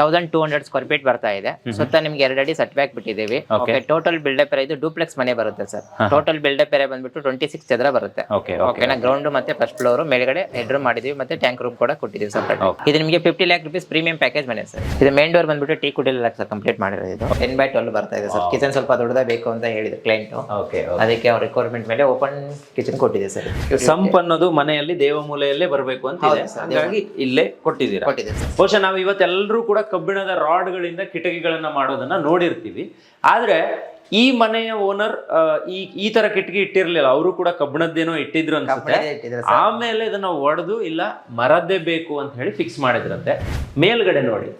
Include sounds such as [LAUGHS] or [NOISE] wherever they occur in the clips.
Thousand two hundred square feet ಬರ್ತಾ ಇದೆ. ಸುತ್ತ ನಿಮ್ಗೆ ಎರಡು ಅಡಿ ಸೆಟ್ ಬ್ಯಾಕ್ ಬಿಟ್ಟಿದ್ದೀವಿ. ಟೋಟಲ್ ಬಿಲ್ಡಪ್ ಇದು ಡೂಪ್ಲೆಕ್ಸ್ ಮನೆ ಬರುತ್ತೆ ಸರ್ ಟೋಟಲ್ ಬಿಲ್ಡಪ್ ಏರಿಯಾ ಬಂದ್ಬಿಟ್ಟು ಟ್ವೆಂಟಿ ಸಿಕ್ಸ್ ಚದರ ಬರುತ್ತೆ. ಓಕೆ ಓಕೆನಾ ಗ್ರೌಂಡ್ ಮತ್ತೆ ಫಸ್ಟ್ ಫ್ಲೋರ್ ಮೇಲ್ಗಡೆ ಹೆಡ್ ರೂಮ್ ಮಾಡಿದೀವಿ ಮತ್ತೆ ಟ್ಯಾಂಕ್ ರೂಮ್ ಕೂಡ ಕೊಟ್ಟಿದ್ದೀವಿ ಸಪ್ರೇಟ್ ಇದು ನಿಮಗೆ fifty lakh rupees premium package ಮನೆ ಸರ್ ಇದು ಮೇನ್ ಡೋರ್ ಬಂದ್ಬಿಟ್ಟು ಟೀ ಕುಡಿಲ್ಲ ಸರ್ ಕಂಪ್ಲೀಟ್ ಮಾಡಿರೋದು ಇದು. ಟೆನ್ ಬೈ ಟ್ವೆಲ್ ಬರ್ತಾ ಇದೆ ಸರ್ ಕಿಚನ್ ಸ್ವಲ್ಪ ದೊಡ್ಡದೇ ಬೇಕು ಅಂತ ಹೇಳಿದ್ರು ಕ್ಲೈಂಟ್ ಓಕೆ ಅದಕ್ಕೆ ಅವ್ರ ರಿಕ್ವೈರ್ಮೆಂಟ್ ಮೇಲೆ ಓಪನ್ ಕಿಚನ್ ಕೊಟ್ಟಿದೆ ಸರ್ ಸಂಪ್ ಅನ್ನೋದು ಮನೆಯಲ್ಲಿ ದೇವಮೂಲೆಯಲ್ಲೇ ಬರಬೇಕು ಅಂತ ಹಾಗಾಗಿ ಇಲ್ಲೇ ಕೊಟ್ಟಿದ್ದೀರಾ? ಕೊಟ್ಟಿದೆ ಸರ್ ಬಹುಶಃ ನಾವು ಇವತ್ತೆಲ್ಲರೂ ಕೂಡ ಕಬ್ಬಿಣದ ರಾಡ್ಗಳಿಂದ ಕಿಟಕಿಗಳನ್ನ ಮಾಡೋದನ್ನ ನೋಡಿರ್ತೀವಿ. ಆದ್ರೆ ಈ ಮನೆಯ ಓನರ್ ಈ ಈ ತರ ಕಿಟಕಿ ಇಟ್ಟಿರ್ಲಿಲ್ಲ. ಅವರು ಕೂಡ ಕಬ್ಬಿಣದ್ದೇನೋ ಇಟ್ಟಿದ್ರು ಅನ್ಸುತ್ತೆ. ಆಮೇಲೆ ಇದನ್ನ ಒಡೆದು ಇಲ್ಲ ಮರದ್ದೇ ಬೇಕು ಅಂತ ಹೇಳಿ ಫಿಕ್ಸ್ ಮಾಡಿದ್ರಂತೆ. ಮೇಲ್ಗಡೆ ನೋಡಿ.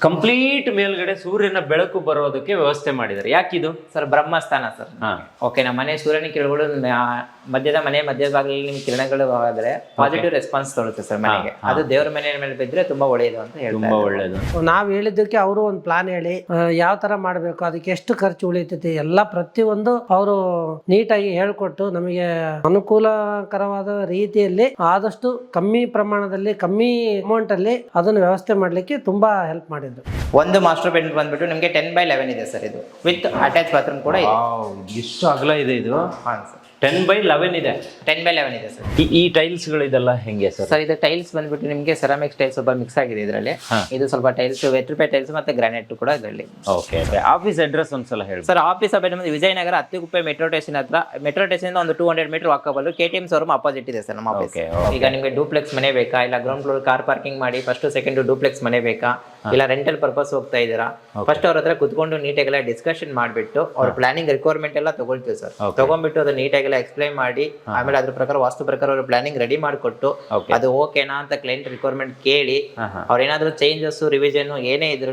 ಕಂಪ್ಲೀಟ್ ಮೇಲ್ಗಡೆ ಸೂರ್ಯನ ಬೆಳಕು ಬರೋದಕ್ಕೆ ವ್ಯವಸ್ಥೆ ಮಾಡಿದ್ದಾರೆ. ಯಾಕಿದು? ಸರ್ ಬ್ರಹ್ಮಸ್ಥಾನ ಸರ್. ಹಾ. ಓಕೆ ನಮ್ಮ ಮನೆ ಸೂರ್ಯನ ಕಿರಣಗಳು ಮಧ್ಯದ ಮನೆ ಮಧ್ಯ ಭಾಗದಲ್ಲಿ ನಿಮ್ಗೆ ಕಿರಣಗಳು ಆದ್ರೆ ಪಾಸಿಟಿವ್ ರೆಸ್ಪಾನ್ಸ್ ತೋರುತ್ತೆ ಸರ್ ಮನೆಗೆ. ಅದು ದೇವ್ರ ಮನೆ ಮೇಲೆ ಬಿದ್ರೆ ತುಂಬಾ ಒಳ್ಳೆಯದು ಅಂತ ಹೇಳ್ತಾರೆ ತುಂಬಾ ಒಳ್ಳೇದು. ನಾವ್ ಹೇಳಿದ್ದಕ್ಕೆ ಅವರು ಒಂದು ಪ್ಲಾನ್ ಹೇಳಿ ಯಾವ ತರ ಮಾಡಬೇಕು ಅದಕ್ಕೆ ಎಷ್ಟು ಖರ್ಚು ಉಳಿತೈತಿ ಎಲ್ಲ ಪ್ರತಿಯೊಂದು ಅವರು ನೀಟಾಗಿ ಹೇಳ್ಕೊಟ್ಟು ನಮಗೆ ಅನುಕೂಲಕರವಾದ ರೀತಿಯಲ್ಲಿ ಆದಷ್ಟು ಕಮ್ಮಿ ಪ್ರಮಾಣದಲ್ಲಿ ಕಮ್ಮಿ ಅಮೌಂಟ್ ಅಲ್ಲಿ ಅದನ್ನ ವ್ಯವಸ್ಥೆ ಮಾಡ್ಲಿಕ್ಕೆ ತುಂಬಾ ಹೆಲ್ಪ್ ಮಾಡಿದ್ರು. ಒಂದು ಮಾಸ್ಟರ್ ಬೆಡ್ ಬಂದ್ಬಿಟ್ಟು ನಿಮಗೆ ಟೆನ್ ಬೈ ಲೆವೆನ್ ಇದೆ ಸರ್ ಇದು. ವಿತ್ ಅಟ್ಯಾಚ್ ಬಾತ್ರೂಮ್ ಕೂಡ ಇದೆ. ಎಷ್ಟು ಅಗಲ ಇದೆ ಇದು. ಹಾಂ ಸರ್. ಟೆನ್ ಬೈ ಲೆವೆನ್ ಇದೆ. ಟೆನ್ ಬೈ ಲೆವೆನ್ ಇದೆ ಸರ್ ಈ- ಈ ಟೈಲ್ಸ್ ಗಳಿದೆಲ್ಲ ಹೆಂಗೆ ಸರ್ ಸರ್ ಇದು ಟೈಲ್ಸ್ ಬಂದ್ಬಿಟ್ಟು ನಿಮಗೆ ಸೆರಾಮಿಕ್ಸ್ ಟೈಲ್ಸ್ ಸ್ವಲ್ಪ ಮಿಕ್ಸ್ ಆಗಿದೆ ಇದರಲ್ಲಿ. ಇದು ಸ್ವಲ್ಪ ಟೈಲ್ಸ್ ವೆಟ್ರಿಪೆ ಟೈಲ್ಸ್ ಮತ್ತೆ ಗ್ರಾನೈಟ್ ಕೂಡ ಇದರಲ್ಲಿ. ಓಕೆ ಆಫೀಸ್ ಅಡ್ರೆಸ್ ಒಂದ್ಸಲ ಹೇಳಿ ಸರ್ ಆಫೀಸ್ ನಮ್ಮದು ವಿಜಯನಗರ ಹತ್ತಿಗುಪ್ಪೆ ಮೆಟ್ರೋ ಟೇಷನ್ ಹತ್ರ ಮೆಟ್ರೋ ಟೇಷನ್ ಒಂದು two hundred metre walkable K T M showroom opposite ಇದೆ ಸರ್ ನಮ್ಮ ಆಫೀಸ್ Okay, ಈಗ ನಿಮಗೆ ಡೂಪ್ಲೆಕ್ಸ್ ಮನೆ ಬೇಕಾ? ಇಲ್ಲ ಗ್ರೌಂಡ್ ಫ್ಲೋರ್ ಕಾರ್ ಪಾರ್ಕಿಂಗ್ ಮಾಡಿ ಫಸ್ಟ್ ಸೆಕೆಂಡ್ ಡೂಪ್ಲೆಕ್ಸ್ ಮನೆ ಬೇಕಾ? ಇಲ್ಲ ರೆಂಟಲ್ ಪರ್ಪಸ್ ಹೋಗ್ತಾ ಇದ್ದೀರಾ? ಫಸ್ಟ್ ಅವ್ರ ಹತ್ರ ಕುತ್ಕೊಂಡು ನೀಟಾಗೆಲ್ಲ ಡಿಸ್ಕಷನ್ ಮಾಡಿಬಿಟ್ಟು ಅವ್ರ ಪ್ಲಾನಿಂಗ್ ರಿಕ್ವೈರ್ಮೆಂಟ್ ಎಲ್ಲ ತಗೊಳ್ತೀವಿ ಸರ್. ತಗೊಂಡ್ಬಿಟ್ಟು ಅದು ನೀಟಾಗೆಲ್ಲ ಎಕ್ಸ್ಪ್ಲೈನ್ ಮಾಡಿ ಆಮೇಲೆ ಅದ್ರ ಪ್ರಕಾರ ವಾಸ್ತು ಪ್ರಕಾರ ಅವ್ರ ಪ್ಲಾನಿಂಗ್ ರೆಡಿ ಮಾಡಿಕೊಟ್ಟು ಅದು ಓಕೆನಾ ಅಂತ ಕ್ಲೈಂಟ್ ರಿಕ್ವೈರ್ಮೆಂಟ್ ಕೇಳಿ ಅವ್ರ ಏನಾದ್ರು ಅವ್ರೇನಾದ್ರೂ ಚೇಂಜಸ್ ರಿವಿಷನ್ ಏನೇ ಇದ್ರು.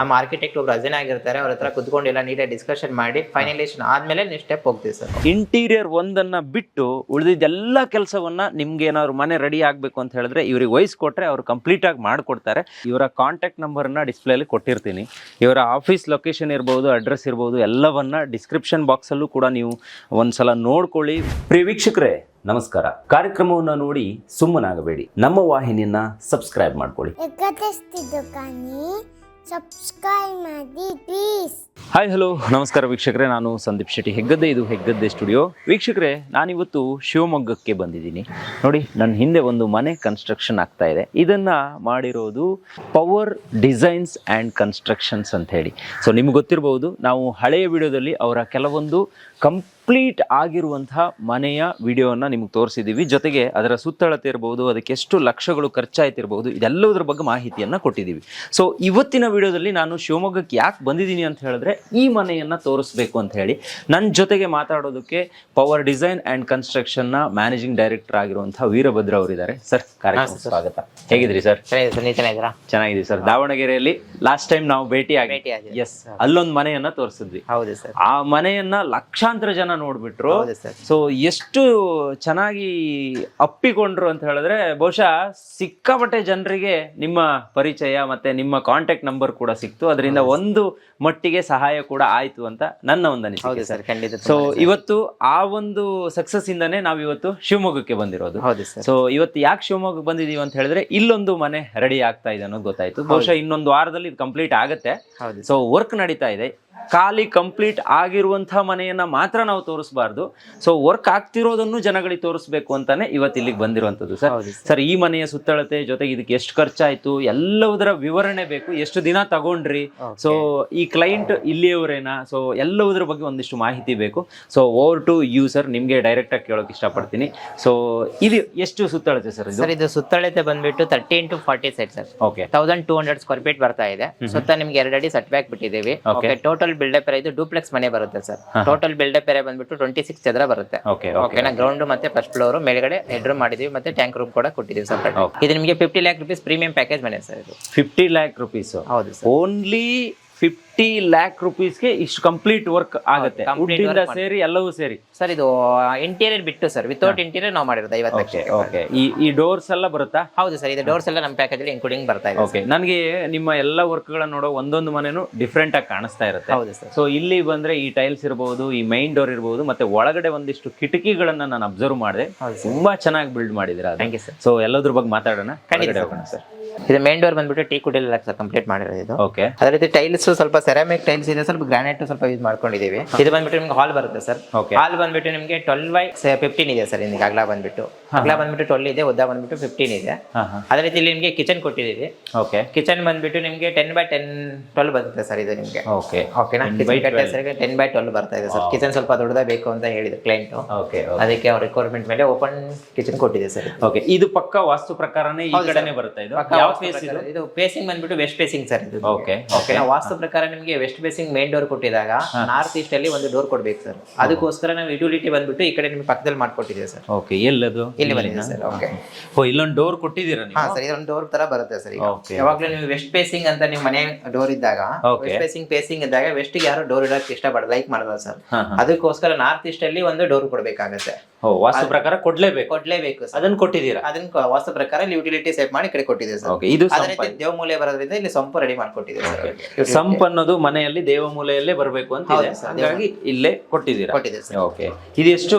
ನಮ್ಮ ಆರ್ಕಿಟೆಕ್ಟ್ ಒಬ್ರು ಅಜನ್ ಆಗಿರ್ತಾರೆ ಅವ್ರ ಹತ್ರ ಕುತ್ಕೊಂಡು ಎಲ್ಲ ನೀಟಾಗಿ ಡಿಸ್ಕಷನ್ ಮಾಡಿ ಫೈನಲೈಸೇಷನ್ ಆದ್ಮೇಲೆ ನೆಕ್ಸ್ಟ್ ಸ್ಟೆಪ್ ಹೋಗ್ತೀವಿ ಸರ್. ಇಂಟೀರಿಯರ್ ಒಂದನ್ನ ಬಿಟ್ಟು ಉಳಿದಿದ್ದೆಲ್ಲ ಕೆಲಸವನ್ನ ನಿಮ್ಗೆ ಏನಾದ್ರು ಮನೆ ರೆಡಿ ಆಗ್ಬೇಕು ಅಂತ ಹೇಳಿದ್ರೆ ಇವ್ರಿಗೆ ವಹಿಸ್ಕೊಟ್ರೆ ಅವ್ರು ಕಂಪ್ಲೀಟ್ ಆಗಿ ಮಾಡ್ಕೊಡ್ತಾರೆ. ಇವರ ಕಾಂಟ್ಯಾಕ್ಟ್ ನಂಬರ್ನ ಡಿಸ್ಪ್ಲೇಲಿ ಕೊಟ್ಟಿರ್ತೀನಿ. ಇವರ ಆಫೀಸ್ ಲೊಕೇಶನ್ ಇರ್ಬೋದು ಅಡ್ರೆಸ್ ಇರ್ಬೋದು ಎಲ್ಲವನ್ನ ಡಿಸ್ಕ್ರಿಪ್ಷನ್ ಬಾಕ್ಸಲ್ಲೂ ಕೂಡ ನೀವು ಒಂದ್ಸಲ ನೋಡ್ಕೊಳ್ಳಿ. ಪ್ರಿಯ ವೀಕ್ಷಕರೇ ನಮಸ್ಕಾರ. ಕಾರ್ಯಕ್ರಮವನ್ನು ನೋಡಿ ಸುಮ್ಮನಾಗಬೇಡಿ. ನಮ್ಮ ವಾಹಿನಿಯನ್ನು ಸಬ್ಸ್ಕ್ರೈಬ್ ಮಾಡ್ಕೊಳ್ಳಿ. ಸಬ್ಸ್ಕ್ರೈಬ್ ಮಾಡಿ ಪ್ಲೀಸ್ ಹಾಯ್ ಹಲೋ ನಮಸ್ಕಾರ ವೀಕ್ಷಕರೇ, ನಾನು ಸಂದೀಪ್ ಶೆಟ್ಟಿ ಹೆಗ್ಗದ್ದೆ, ಇದು ಹೆಗ್ಗದ್ದೆ ಸ್ಟುಡಿಯೋ ವೀಕ್ಷಕರೇ, ನಾನಿವತ್ತು ಶಿವಮೊಗ್ಗಕ್ಕೆ ಬಂದಿದ್ದೀನಿ. ನೋಡಿ, ನನ್ನ ಹಿಂದೆ ಒಂದು ಮನೆ ಕನ್ಸ್ಟ್ರಕ್ಷನ್ ಆಗ್ತಾ ಇದೆ. ಇದನ್ನ ಮಾಡಿರೋದು ಪವರ್ ಡಿಸೈನ್ಸ್ ಆ್ಯಂಡ್ ಕನ್ಸ್ಟ್ರಕ್ಷನ್ಸ್ ಅಂತ ಹೇಳಿ. ಸೊ ನಿಮ್ಗೆ ಗೊತ್ತಿರಬಹುದು ನಾವು ಹಳೆಯ ವಿಡಿಯೋದಲ್ಲಿ ಅವರ ಕೆಲವೊಂದು ಕಂಪ್ಲೀಟ್ ಆಗಿರುವಂತಹ ಮನೆಯ ವಿಡಿಯೋನ ನಿಮ್ಗೆ ತೋರಿಸಿದ್ದೀವಿ. ಜೊತೆಗೆ ಅದರ ಸುತ್ತಳತೆ ಇರಬಹುದು ಅದಕ್ಕೆ ಎಷ್ಟು ಲಕ್ಷಗಳು ಖರ್ಚಾಯ್ತಿರ್ಬೋದು ಇದೆಲ್ಲದರ ಬಗ್ಗೆ ಮಾಹಿತಿಯನ್ನು ಕೊಟ್ಟಿದ್ದೀವಿ. ಸೊ ಇವತ್ತಿನ ವಿಡಿಯೋದಲ್ಲಿ ನಾನು ಶಿವಮೊಗ್ಗಕ್ಕೆ ಯಾಕೆ ಬಂದಿದ್ದೀನಿ ಅಂತ ಹೇಳಿದ್ರೆ ಈ ಮನೆಯನ್ನು ತೋರಿಸ್ಬೇಕು ಅಂತ ಹೇಳಿ. ನನ್ನ ಜೊತೆಗೆ ಮಾತಾಡೋದಕ್ಕೆ ಪವರ್ ಡಿಸೈನ್ ಆ್ಯಂಡ್ ಕನ್ಸ್ಟ್ರಕ್ಷನ್ನ ಮ್ಯಾನೇಜಿಂಗ್ ಡೈರೆಕ್ಟರ್ ಆಗಿರುವಂತಹ ವೀರಭದ್ರ ಅವರಿದ್ದಾರೆ. ಸರ್ ಕಾರ್ಯಕ್ರಮ ಸ್ವಾಗತ. ಹೇಗಿದ್ರಿ ಸರ್ ಚೆನ್ನಾಗಿದ್ದೀರಾ? ಚೆನ್ನಾಗಿದೆ ಸರ್ ದಾವಣಗೆರೆಯಲ್ಲಿ ಲಾಸ್ಟ್ ಟೈಮ್ ನಾವು ಭೇಟಿ ಆಗಿ. ಎಸ್ ಅಲ್ಲೊಂದು ಮನೆಯನ್ನ ತೋರಿಸಿದ್ವಿ. ಹೌದು ಸರ್ ಆ ಮನೆಯನ್ನ ಲಕ್ಷಾಂತರ ಜನ ನೋಡ್ಬಿಟ್ರು. ಸೊ ಎಷ್ಟು ಚೆನ್ನಾಗಿ ಅಪ್ಪಿಕೊಂಡ್ರು ಅಂತ ಹೇಳಿದ್ರೆ ಬಹುಶಃ ಸಿಕ್ಕಾಪಟ್ಟೆ ಜನರಿಗೆ ನಿಮ್ಮ ಪರಿಚಯ ಮತ್ತೆ ನಿಮ್ಮ ಕಾಂಟ್ಯಾಕ್ಟ್ ನಂಬರ್ ಕೂಡ ಸಿಕ್ತು. ಅದರಿಂದ ಒಂದು ಮಟ್ಟಿಗೆ ಸಹಾಯ ಕೂಡ ಆಯ್ತು ಅಂತ ನನ್ನ ಒಂದು ಹೌದು ಅನಿಸಿಕೆ ಸರ್ ಖಂಡಿತ ಸೊ ಇವತ್ತು ಆ ಒಂದು ಸಕ್ಸಸ್ ಇಂದಾನೆ ನಾವು ಇವತ್ತು ಶಿವಮೊಗ್ಗಕ್ಕೆ ಬಂದಿರೋದು. ಹೌದು ಸೊ ಇವತ್ತು ಯಾಕೆ ಶಿವಮೊಗ್ಗಕ್ಕೆ ಬಂದಿದೀವಿ ಅಂತ ಹೇಳಿದ್ರೆ ಇಲ್ಲೊಂದು ಮನೆ ರೆಡಿ ಆಗ್ತಾ ಇದೆ ಅನ್ನೋದು ಗೊತ್ತಾಯ್ತು. ಬಹುಶಃ ಇನ್ನೊಂದು ವಾರದಲ್ಲಿ ಇದು ಕಂಪ್ಲೀಟ್ ಆಗುತ್ತೆ. ಸೊ ವರ್ಕ್ ನಡೀತಾ ಇದೆ. ಖಾಲಿ ಕಂಪ್ಲೀಟ್ ಆಗಿರುವಂತಹ ಮನೆಯನ್ನ ಮಾತ್ರ ನಾವು ತೋರಿಸಬಾರ್ದು. ಸೊ ವರ್ಕ್ ಆಗ್ತಿರೋದನ್ನು ಜನಗಳಿಗೆ ತೋರಿಸ್ಬೇಕು ಅಂತಾನೆ ಇವತ್ತು ಇಲ್ಲಿಗೆ ಬಂದಿರುವಂತದ್ದು ಸರ್. ಸರ್. ಈ ಮನೆಯ ಸುತ್ತಳತೆ ಜೊತೆಗೆ ಇದಕ್ಕೆ ಎಷ್ಟು ಖರ್ಚಾಯ್ತು ಎಲ್ಲವುದರ ವಿವರಣೆ ಬೇಕು. ಎಷ್ಟು ದಿನ ತಗೊಂಡ್ರಿ? ಸೊ ಈ ಕ್ಲೈಂಟ್ ಇಲ್ಲಿಯವರೇನಾ? ಸೊ ಎಲ್ಲವುದ್ರ ಬಗ್ಗೆ ಒಂದಿಷ್ಟು ಮಾಹಿತಿ ಬೇಕು. So over to you sir ನಿಮ್ಗೆ ಡೈರೆಕ್ಟ್ ಆಗಿ ಕೇಳೋಕೆ ಇಷ್ಟಪಡ್ತೀನಿ. ಸೊ ಇದು ಎಷ್ಟು ಸುತ್ತಳತೆ ಸರ್ ಸರ್ ಇದು ಸುತ್ತಳತೆ ಬಂದ್ಬಿಟ್ಟು thirteen to forty side sir. Okay thousand two hundred square feet ಬರ್ತಾ ಇದೆ. ಸುತ್ತ ನಿಮ್ಗೆ ಎರಡು ಅಡಿ ಸೆಟ್ ಬ್ಯಾಕ್ ಬಿಟ್ಟಿದ್ದೀವಿ Okay. Total built up area ಇದು ಡೂಪ್ಲೆಕ್ಸ್ ಮನೆ ಬರುತ್ತೆ sir. Total built up area ಬಂದ್ಬಿಟ್ಟು ಟ್ವೆಂಟಿ ಸಿಕ್ಸ್ ಚದರ ಬರುತ್ತೆ ಓಕೆ ಓಕೆನಾ ಗ್ರೌಂಡ್ ಮತ್ತೆ ಫಸ್ಟ್ ಫ್ಲೋರ್ ಮೇಲ್ಗಡೆ ಹೆಡ್ ರೂಮ್ ಮಾಡಿದೀವಿ ಮತ್ತೆ ಟ್ಯಾಂಕ್ ರೂಮ್ ಕೂಡ ಕೊಟ್ಟಿದ್ದೀವಿ ಸರ್ ಇದು ನಿಮಗೆ fifty lakh rupees premium package ಮನೆ ಸರ್ ಇದು. ಫಿಫ್ಟಿ ಲ್ಯಾಕ್ ರುಪೀಸ್ ಹೌದು ಸರ್. ಓನ್ಲಿ ಫಿಫ್ಟಿ ಲ್ಯಾಕ್ ರುಪೀಸ್ಗೆ ಇಷ್ಟು ಕಂಪ್ಲೀಟ್ ವರ್ಕ್ ಆಗುತ್ತೆ. complete ವುಡ್ಡಿಂದ work ಸೇರಿ ಎಲ್ಲವೂ ಸೇರಿ. ಸರ್ ಇದು ಇಂಟೀರಿಯರ್ ಬಿಟ್ಟು ಸರ್ ವಿತೌಟ್ ಇಂಟೀರಿಯರ್ ನಾವು ಮಾಡಿರೋದು ಐವತ್ತು ಲಕ್ಷ ಓಕೆ ಈ ಈ ಡೋರ್ಸ್ ಎಲ್ಲ ಬರುತ್ತಾ? ಹೌದು ಸರ್ ಇದು ಡೋರ್ಸ್ ಎಲ್ಲ ನಮ್ಮ ಪ್ಯಾಕೇಜ್ ಅಲ್ಲಿ ಇನ್ಕ್ಲೂಡಿಂಗ್ ಬರ್ತಾ ಇದೆ ಓಕೆ ನನಗೆ ನಿಮ್ಮ ಎಲ್ಲ ವರ್ಕ್ಗಳನ್ನ ನೋಡೋ ಒಂದೊಂದು ಮನೆನೂ ಡಿಫ್ರೆಂಟ್ ಆಗಿ ಕಾಣಿಸ್ತಾ ಇರುತ್ತೆ. ಹೌದು ಸರ್. ಸೊ ಇಲ್ಲಿ ಬಂದ್ರೆ ಈ ಟೈಲ್ಸ್ ಇರಬಹುದು ಈ ಮೈನ್ ಡೋರ್ ಇರಬಹುದು ಮತ್ತೆ ಒಳಗಡೆ ಒಂದಿಷ್ಟು ಕಿಟಕಿಗಳನ್ನ ನಾನು ಅಬ್ಸರ್ವ್ ಮಾಡಿದೆ. ಹೌದು ತುಂಬಾ ಚೆನ್ನಾಗಿ ಬಿಲ್ಡ್ ಮಾಡಿದಿರ ಥ್ಯಾಂಕ್ ಯು ಸರ್ ಸೊ ಎಲ್ಲದ್ರ ಬಗ್ಗೆ ಮಾತಾಡೋಣ? ಖಂಡಿತ ಒಳಗಡೆ sir. ಹೋಗೋಣ ಸರ್ ಇದು ಮೇನ್ ಡೋರ್ ಬಂದ್ಬಿಟ್ಟು ಟೀ ಕುಡಿಯಲ್ಲ ಸರ್ ಕಂಪ್ಲೀಟ್ ಮಾಡಿರೋದು ಇದು. ಓಕೆ ಅದೇ ರೀತಿ ಟೈಲ್ಸ್ ಸ್ವಲ್ಪ ಸೆರಾಮಿಕ್ ಟೈಲ್ಸ್ ಇದೆ ಸ್ವಲ್ಪ ಗ್ರಾನೈಟ್ ಸ್ವಲ್ಪ ಯೂಸ್ ಮಾಡ್ಕೊಂಡಿದೀವಿ ಇದು ಬಂದ್ಬಿಟ್ಟು ನಿಮ್ಗೆ ಹಾಲ್ ಬರುತ್ತೆ ಸರ್. ಓಕೆ ಹಾಲ್ ಬಂದ್ಬಿಟ್ಟು ನಿಮಗೆ ಟ್ವೆಲ್ ಬೈ ಫಿಫ್ಟೀನ್ ಇದೆ ಸರ್ ನಿಮಗೆ ಅಗಲ ಬಂದ್ಬಿಟ್ಟು. ಅಗಲ ಬಂದ್ಬಿಟ್ಟು ಟ್ವೆಲ್ ಇದೆ ಉದ್ದ ಬಂದ್ಬಿಟ್ಟು ಫಿಫ್ಟೀನ್ ಇದೆ. ಅದೇ ರೀತಿ ಇಲ್ಲಿ ನಿಮಗೆ ಕಿಚನ್ ಕೊಟ್ಟಿದ್ದೀವಿ. ಓಕೆ ಕಿಚನ್ ಬಂದ್ಬಿಟ್ಟು ನಿಮಗೆ ಟೆನ್ ಬೈ ಟೆನ್ ಟ್ವೆಲ್ ಬರುತ್ತೆ ಸರ್ ಇದು ನಿಮಗೆ. ಓಕೆ ಓಕೆನಾ 10 by 12. ಟೆನ್ ಬೈ ಟ್ವೆಲ್ ಬರ್ತಾ ಇದೆ ಸರ್. ಕಿಚನ್ ಸ್ವಲ್ಪ ದೊಡ್ಡದೇ ಬೇಕು ಅಂತ ಹೇಳಿದ್ರು ಕ್ಲೈಂಟ್ ಓಕೆ ಅದಕ್ಕೆ ಅವ್ರ ರಿಕ್ವೈರ್ಮೆಂಟ್ ಮೇಲೆ ಓಪನ್ ಕಿಚನ್ ಕೊಟ್ಟಿದೆ ಸರ್. ಓಕೆ ಇದು ಪಕ್ಕ ವಾಸ್ತು ಪ್ರಕಾರನೇ ಈ ಕಡೆನೇ ಬರುತ್ತೆ ಇದು? ಯಾವ ವಾಸ್ತು ಇದು ಪ್ರಕಾರ. ಇದು ಫೇಸಿಂಗ್ ಬಂದ್ಬಿಟ್ಟು ವೆಸ್ಟ್ ಪೇಸಿಂಗ್ ಸರ್ ಇದು. ಓಕೆ ಓಕೆ ನಾವು ವಾಸ್ತು ಪ್ರಕಾರ ನಿಮಗೆ ವೆಸ್ಟ್ ಫೇಸಿಂಗ್ ಮೇನ್ ಡೋರ್ ಕೊಟ್ಟಿದಾಗ ನಾರ್ತ್ ಈಸ್ಟ್ ಅಲ್ಲಿ ಒಂದು ಡೋರ್ ಕೊಡ್ಬೇಕು ಸರ್ ಅದಕ್ಕೋಸ್ಕರ ನಾವು ಯುಟಿಲಿಟಿ ಬಂದ್ಬಿಟ್ಟು ಈ ಕಡೆ ನಿಮ್ಗೆ ಪಕ್ಕದಲ್ಲಿ ಮಾಡ್ಕೊಟ್ಟಿದ್ದೀವಿ ಸರ್ ಓಕೆ ಎಲ್ಲದು? ಇಲ್ಲಿ ಬಂದಿದೆ ಸರ್ ಓಕೆ ಓ ಇಲ್ಲೊಂದು ಡೋರ್ ಕೊಟ್ಟಿದ್ದೀರಾ ಹಾ ಸರ್ ಇದೊಂದು ಡೋರ್ ತರ ಬರುತ್ತೆ ಸರ್ ಈಗ. Okay. ಯಾವಾಗ್ಲೂ ನೀವು ವೆಸ್ಟ್ ಫೇಸಿಂಗ್ ಅಂತ ನಿಮ್ಮ ಮನೆ ಡೋರ್ ಇದ್ದಾಗ Okay. ವೆಸ್ಟ್ ಫೇಸಿಂಗ್ ಫೇಸಿಂಗ್ ಇದ್ದಾಗ ವೆಸ್ಟ್ ಯಾರು ಡೋರ್ ಇಡಕ್ಕೆ ಇಷ್ಟಪಡ ಲೈಕ್ ಮಾಡಲ್ಲ ಸರ್ ಹಾ ಹಾ. ಅದಕ್ಕೋಸ್ಕರ ನಾರ್ತ್ ಈಸ್ಟ್ ಅಲ್ಲಿ ಒಂದು ಡೋರ್ ಕೊಡ್ಬೇಕಾಗತ್ತೆ. ಓ ವಾಸ್ತು ಪ್ರಕಾರ ಕೊಡ್ಲೇಬೇಕು. ಕೊಡ್ಲೇಬೇಕು ಸರ್ ಅದನ್ನ ಕೊಟ್ಟಿದ್ದೀರಾ? ಅದನ್ನ ವಾಸ್ತು ಪ್ರಕಾರ ಯುಟಿಲಿಟಿ ಸೇವ್ ಮಾಡಿ ಈ ಕಡೆ ಕೊಟ್ಟಿದ್ದೀವಿ ಸರ್ ಓಕೆ ಇದು ಅದೇ ಸಂಪ ರೀತಿ ದೇವಮೂಲೆ ಬರೋದ್ರಿಂದ ಇಲ್ಲಿ ಸಂಪು ರೆಡಿ ಮಾಡ್ಕೊಟ್ಟಿದ್ದೀವಿ ಸಂಪ್ ಅನ್ನೋದು ಮನೆಯಲ್ಲಿ ದೇವಮೂಲೆಯಲ್ಲೇ ಬರಬೇಕು ಅಂತ ಇದೆ. ಹೌದು ಹಾಗಾಗಿ ಇಲ್ಲೇ ಕೊಟ್ಟಿದ್ದೀರಾ? ಕೊಟ್ಟಿದ್ದೀವಿ ಸರ್. ಓಕೆ ಇದು ಎಷ್ಟು